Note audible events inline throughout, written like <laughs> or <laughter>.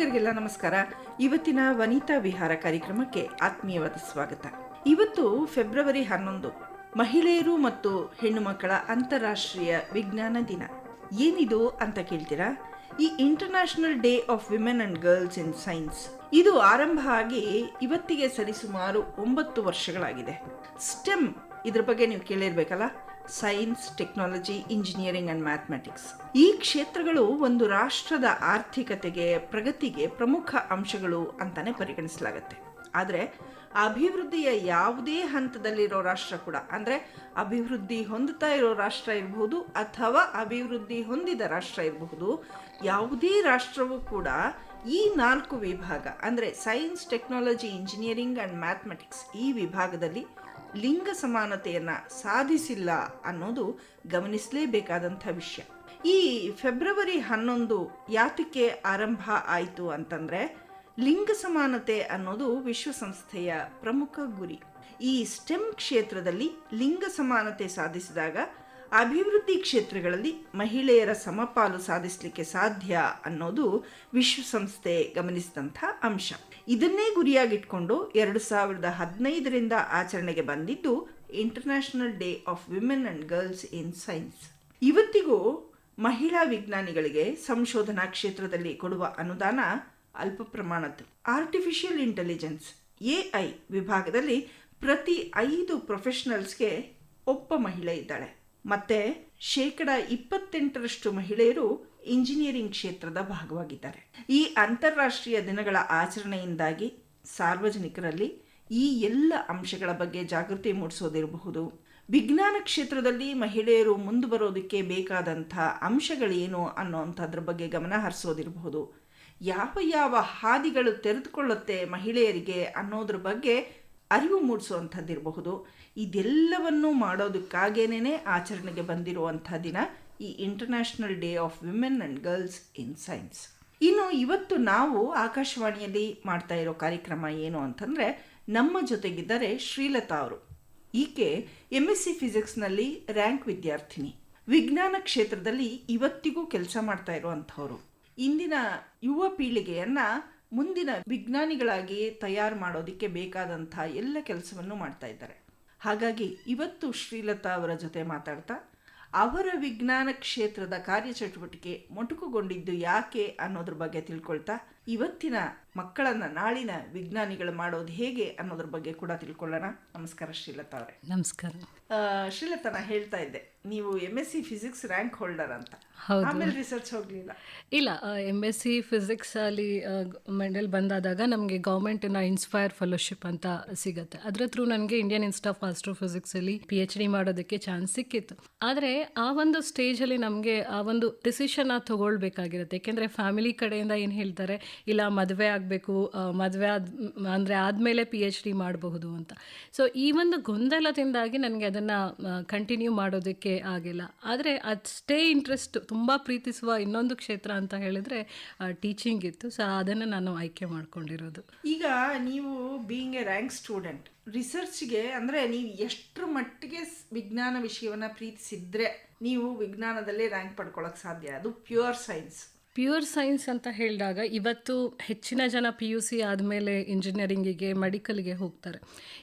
ಕೇಳುಗರಿಗೆಲ್ಲ ನಮಸ್ಕಾರ. ಇವತ್ತಿನ ವನಿತಾ ವಿಹಾರ ಕಾರ್ಯಕ್ರಮಕ್ಕೆ ಆತ್ಮೀಯವಾದ ಸ್ವಾಗತ. ಇವತ್ತು ಫೆಬ್ರವರಿ ಹನ್ನೊಂದು, ಮಹಿಳೆಯರು ಮತ್ತು ಹೆಣ್ಣು ಮಕ್ಕಳ ಅಂತಾರಾಷ್ಟ್ರೀಯ ವಿಜ್ಞಾನ ದಿನ. ಏನಿದು ಅಂತ ಕೇಳ್ತೀರಾ? ಈ international day of women and girls in science ಇದು ಆರಂಭ ಆಗಿ ಇವತ್ತಿಗೆ ಸರಿಸುಮಾರು ಒಂಬತ್ತು ವರ್ಷಗಳಾಗಿದೆ. ಸ್ಟೆಮ್ ಇದ್ರ ಬಗ್ಗೆ ನೀವು ಕೇಳಿರ್ಬೇಕಲ್ಲ? Science technology engineering and mathematics ಈ ಕ್ಷೇತ್ರಗಳು ಒಂದು ರಾಷ್ಟ್ರದ ಆರ್ಥಿಕತೆಗೆ, ಪ್ರಗತಿಗೆ ಪ್ರಮುಖ ಅಂಶಗಳು ಅಂತಾನೆ ಪರಿಗಣಿಸಲಾಗುತ್ತೆ. ಆದರೆ, ಅಭಿವೃದ್ಧಿಯ ಯಾವುದೇ ಹಂತದಲ್ಲಿರೋ ರಾಷ್ಟ್ರ ಕೂಡ, ಅಂದರೆ ಅಭಿವೃದ್ಧಿ ಹೊಂದುತ್ತಾ ಇರೋ ರಾಷ್ಟ್ರ ಇರಬಹುದು ಅಥವಾ ಅಭಿವೃದ್ಧಿ ಹೊಂದಿದ ರಾಷ್ಟ್ರ ಇರಬಹುದು, ಯಾವುದೇ ರಾಷ್ಟ್ರವೂ ಕೂಡ ಈ ನಾಲ್ಕು ವಿಭಾಗ, ಅಂದರೆ science technology engineering and mathematics ಈ ವಿಭಾಗದಲ್ಲಿ ಲಿಂಗ ಸಮಾನತೆಯನ್ನು ಸಾಧಿಸಿಲ್ಲ ಅನ್ನೋದು ಗಮನಿಸಲೇಬೇಕಾದಂಥ ವಿಷಯ. ಈ ಫೆಬ್ರವರಿ ಹನ್ನೊಂದು ಯಾತಕ್ಕೆ ಆರಂಭ ಆಯಿತು ಅಂತಂದರೆ ಲಿಂಗ ಸಮಾನತೆ ಅನ್ನೋದು ವಿಶ್ವಸಂಸ್ಥೆಯ ಪ್ರಮುಖ ಗುರಿ. ಈ ಸ್ಟೆಮ್ ಕ್ಷೇತ್ರದಲ್ಲಿ ಲಿಂಗ ಸಮಾನತೆ ಸಾಧಿಸಿದಾಗ ಅಭಿವೃದ್ಧಿ ಕ್ಷೇತ್ರಗಳಲ್ಲಿ ಮಹಿಳೆಯರ ಸಮಪಾಲು ಸಾಧಿಸಲಿಕ್ಕೆ ಸಾಧ್ಯ ಅನ್ನೋದು ವಿಶ್ವಸಂಸ್ಥೆ ಗಮನಿಸಿದಂಥ ಅಂಶ. ಇದನ್ನೇ ಗುರಿಯಾಗಿಟ್ಕೊಂಡು ಎರಡು ಸಾವಿರದ ಹದಿನೈದರಿಂದ ಆಚರಣೆಗೆ ಬಂದಿದ್ದು international day of women and girls in science ಇವತ್ತಿಗೂ ಮಹಿಳಾ ವಿಜ್ಞಾನಿಗಳಿಗೆ ಸಂಶೋಧನಾ ಕ್ಷೇತ್ರದಲ್ಲಿ ಕೊಡುವ ಅನುದಾನ ಅಲ್ಪ ಪ್ರಮಾಣದ್ದು. ಆರ್ಟಿಫಿಷಿಯಲ್ ಇಂಟೆಲಿಜೆನ್ಸ್ ಎಐ ವಿಭಾಗದಲ್ಲಿ ಪ್ರತಿ ಐದು ಪ್ರೊಫೆಷನಲ್ಸ್ಗೆ ಒಬ್ಬ ಮಹಿಳೆ ಇದ್ದಾಳೆ. ಮತ್ತೆ ಶೇಕಡ ಇಪ್ಪತ್ತೆಂಟರಷ್ಟು ಮಹಿಳೆಯರು ಇಂಜಿನಿಯರಿಂಗ್ ಕ್ಷೇತ್ರದ ಭಾಗವಾಗಿದ್ದಾರೆ. ಈ ಅಂತಾರಾಷ್ಟ್ರೀಯ ದಿನಗಳ ಆಚರಣೆಯಿಂದಾಗಿ ಸಾರ್ವಜನಿಕರಲ್ಲಿ ಈ ಎಲ್ಲ ಅಂಶಗಳ ಬಗ್ಗೆ ಜಾಗೃತಿ ಮೂಡಿಸೋದಿರಬಹುದು. ವಿಜ್ಞಾನ ಕ್ಷೇತ್ರದಲ್ಲಿ ಮಹಿಳೆಯರು ಮುಂದೆ ಬರೋದಕ್ಕೆ ಬೇಕಾದಂಥ ಅಂಶಗಳೇನು ಅನ್ನೋವಂಥದ್ರ ಬಗ್ಗೆ ಗಮನ ಹರಿಸೋದಿರಬಹುದು. ಯಾವ ಯಾವ ಹಾದಿಗಳು ತೆರೆದುಕೊಳ್ಳುತ್ತೆ ಮಹಿಳೆಯರಿಗೆ ಅನ್ನೋದ್ರ ಬಗ್ಗೆ ಅರಿವು ಮೂಡಿಸುವಂಥದ್ದಿರಬಹುದು. ಇದೆಲ್ಲವನ್ನೂ ಮಾಡೋದಕ್ಕಾಗೇನೇ ಆಚರಣೆಗೆ ಬಂದಿರುವಂಥ ದಿನ ಈ international day of women and girls in science ಇನ್ನು ಇವತ್ತು ನಾವು ಆಕಾಶವಾಣಿಯಲ್ಲಿ ಮಾಡ್ತಾ ಇರೋ ಕಾರ್ಯಕ್ರಮ ಏನು ಅಂತಂದರೆ ನಮ್ಮ ಜೊತೆಗಿದ್ದರೆ ಶ್ರೀಲತಾ ಅವರು. ಈಕೆ ಎಂ ಎಸ್ ಸಿ ಫಿಸಿಕ್ಸ್ನಲ್ಲಿ ರ್ಯಾಂಕ್ ವಿದ್ಯಾರ್ಥಿನಿ. ವಿಜ್ಞಾನ ಕ್ಷೇತ್ರದಲ್ಲಿ ಇವತ್ತಿಗೂ ಕೆಲಸ ಮಾಡ್ತಾ ಇರುವಂಥವ್ರು. ಇಂದಿನ ಯುವ ಪೀಳಿಗೆಯನ್ನ ಮುಂದಿನ ವಿಜ್ಞಾನಿಗಳಾಗಿ ತಯಾರು ಮಾಡೋದಕ್ಕೆ ಬೇಕಾದಂಥ ಎಲ್ಲ ಕೆಲಸವನ್ನು ಮಾಡ್ತಾ ಇದ್ದಾರೆ. ಹಾಗಾಗಿ ಇವತ್ತು ಶ್ರೀಲತಾ ಅವರ ಜೊತೆ ಮಾತಾಡ್ತಾ ಅವರ ವಿಜ್ಞಾನ ಕ್ಷೇತ್ರದ ಕಾರ್ಯಚಟುವಟಿಕೆ ಮೊಟಕುಗೊಂಡಿದ್ದು ಯಾಕೆ ಅನ್ನೋದ್ರ ಬಗ್ಗೆ ತಿಳ್ಕೊಳ್ತಾ ಇವತ್ತಿನ ಮಕ್ಕಳನ್ನ ನಾಳಿನ ವಿಜ್ಞಾನಿಗಳು ಮಾಡೋದು ಹೇಗೆ ಅನ್ನೋದ್ರ ಬಗ್ಗೆ ಕೂಡ ತಿಳ್ಕೊಳ್ಳೋಣ. ನಮಸ್ಕಾರ ಶ್ರೀಲತಾ ಅವರೇ. ನಮಸ್ಕಾರ. ಶ್ರೀಲತಾ ನಾ ಹೇಳ್ತಾ ಇದ್ದೆ. ನೀವು M S C physics rank holder ಅಂತ. ಆಮೇಲೆ ರಿಸರ್ಚ್ ಹೋಗಲಿಲ್ಲ. ಇಲ್ಲ ಎಂ ಎಸ್ ಸಿ ಫಿಸಿಕ್ಸಲ್ಲಿ ಮೆಡಲ್ ಬಂದಾದಾಗ ನಮಗೆ ಗೌರ್ಮೆಂಟಿನ ಇನ್ಸ್ಪೈರ್ ಫೆಲೋಶಿಪ್ ಅಂತ ಸಿಗುತ್ತೆ. ಅದರ ಥ್ರೂ ನನಗೆ ಇಂಡಿಯನ್ ಇನ್ಸ್ಟಿಟ್ಯೂಟ್ ಆಫ್ ಆಸ್ಟ್ರೋಫಿಸಿಕ್ಸಲ್ಲಿ ಪಿ ಎಚ್ ಡಿ ಮಾಡೋದಕ್ಕೆ ಚಾನ್ಸ್ ಸಿಕ್ಕಿತ್ತು. ಆದರೆ ಆ ಒಂದು ಸ್ಟೇಜಲ್ಲಿ ನಮಗೆ ಆ ಒಂದು ಡಿಸಿಷನ್ನ ತಗೊಳ್ಬೇಕಾಗಿರುತ್ತೆ. ಯಾಕೆಂದರೆ ಫ್ಯಾಮಿಲಿ ಕಡೆಯಿಂದ ಏನು ಹೇಳ್ತಾರೆ ಇಲ್ಲ ಮದುವೆ ಆಗಬೇಕು ಮದುವೆ ಆದ ಅಂದರೆ ಆದಮೇಲೆ ಪಿ ಎಚ್ ಡಿ ಮಾಡಬಹುದು ಅಂತ. ಸೊ ಈ ಒಂದು ಗೊಂದಲದಿಂದಾಗಿ ನನಗೆ ಅದನ್ನು ಕಂಟಿನ್ಯೂ ಮಾಡೋದಕ್ಕೆ ಆಗಿಲ್ಲ. ಆದರೆ ಅಷ್ಟೇ ಇಂಟ್ರೆಸ್ಟ್ ತುಂಬ ಪ್ರೀತಿಸುವ ಇನ್ನೊಂದು ಕ್ಷೇತ್ರ ಅಂತ ಹೇಳಿದ್ರೆ ಟೀಚಿಂಗ್ ಇತ್ತು. ಸೊ ಅದನ್ನು ನಾನು ಆಯ್ಕೆ ಮಾಡ್ಕೊಂಡಿರೋದು. ಈಗ ನೀವು ಬೀಯಿಂಗ್ ಎ ರ್ಯಾಂಕ್ ಸ್ಟೂಡೆಂಟ್ ರಿಸರ್ಚ್ಗೆ ಅಂದರೆ ನೀವು ಎಷ್ಟರ ಮಟ್ಟಿಗೆ ವಿಜ್ಞಾನ ವಿಷಯವನ್ನು ಪ್ರೀತಿಸಿದ್ರೆ ನೀವು ವಿಜ್ಞಾನದಲ್ಲೇ ರ್ಯಾಂಕ್ ಪಡ್ಕೊಳ್ಳೋಕೆ ಸಾಧ್ಯ? ಅದು ಪ್ಯೂರ್ ಸೈನ್ಸ್ ಪ್ಯೂರ್ ಸೈನ್ಸ್ ಅಂತ ಹೇಳಿದಾಗ ಇವತ್ತು ಹೆಚ್ಚಿನ ಜನ ಪಿ ಯು ಸಿ ಆದಮೇಲೆ ಇಂಜಿನಿಯರಿಂಗಿಗೆ, ಮೆಡಿಕಲ್ಗೆ ಹೋಗ್ತಾರೆ.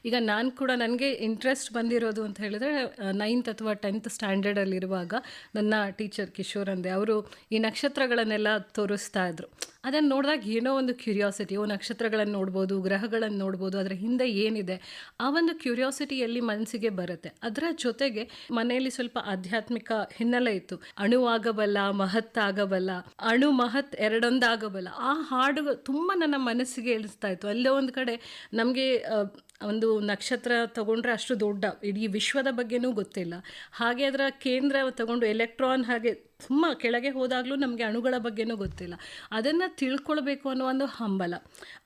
ಈಗ ನಾನು ಕೂಡ ನನಗೆ ಇಂಟ್ರೆಸ್ಟ್ ಬಂದಿರೋದು ಅಂತ ಹೇಳಿದ್ರೆ ನೈನ್ತ್ ಅಥವಾ ಟೆಂತ್ ಸ್ಟ್ಯಾಂಡರ್ಡಲ್ಲಿರುವಾಗ ನನ್ನ ಟೀಚರ್ ಕಿಶೋರ್ ಅಂದೆ. ಅವರು ಈ ನಕ್ಷತ್ರಗಳನ್ನೆಲ್ಲ ತೋರಿಸ್ತಾ ಇದ್ರು. ಅದನ್ನು ನೋಡಿದಾಗ ಏನೋ ಒಂದು ಕ್ಯೂರಿಯಾಸಿಟಿ ಓ ನಕ್ಷತ್ರಗಳನ್ನು ನೋಡ್ಬೋದು ಗ್ರಹಗಳನ್ನು ನೋಡ್ಬೋದು, ಅದರ ಹಿಂದೆ ಏನಿದೆ, ಆ ಒಂದು ಕ್ಯೂರಿಯಾಸಿಟಿಯಲ್ಲಿ ಮನಸ್ಸಿಗೆ ಬರುತ್ತೆ. ಅದರ ಜೊತೆಗೆ ಮನೆಯಲ್ಲಿ ಸ್ವಲ್ಪ ಆಧ್ಯಾತ್ಮಿಕ ಹಿನ್ನೆಲೆ ಇತ್ತು. ಅಣುವಾಗಬಲ್ಲ ಮಹತ್ ಆಗಬಲ್ಲ ಅಣು ಮಹತ್ ಎರಡೊಂದಾಗಬಲ್ಲ. ಆ ಹಾಡು ತುಂಬ ನನ್ನ ಮನಸ್ಸಿಗೆ ಇಳಿಸ್ತಾ ಇತ್ತು. ಅಲ್ಲೇ ಒಂದು ಕಡೆ ನಮಗೆ ಒಂದು ನಕ್ಷತ್ರ ತಗೊಂಡ್ರೆ ಅಷ್ಟು ದೊಡ್ಡ, ಇಡೀ ವಿಶ್ವದ ಬಗ್ಗೆನೂ ಗೊತ್ತಿಲ್ಲ. ಹಾಗೆ ಅದರ ಕೇಂದ್ರ ತಗೊಂಡು ಎಲೆಕ್ಟ್ರಾನ್ ಹಾಗೆ ತುಂಬ ಕೆಳಗೆ ಹೋದಾಗಲೂ ನಮಗೆ ಅಣುಗಳ ಬಗ್ಗೆನೂ ಗೊತ್ತಿಲ್ಲ. ಅದನ್ನು ತಿಳ್ಕೊಳ್ಬೇಕು ಅನ್ನೋ ಒಂದು ಹಂಬಲ.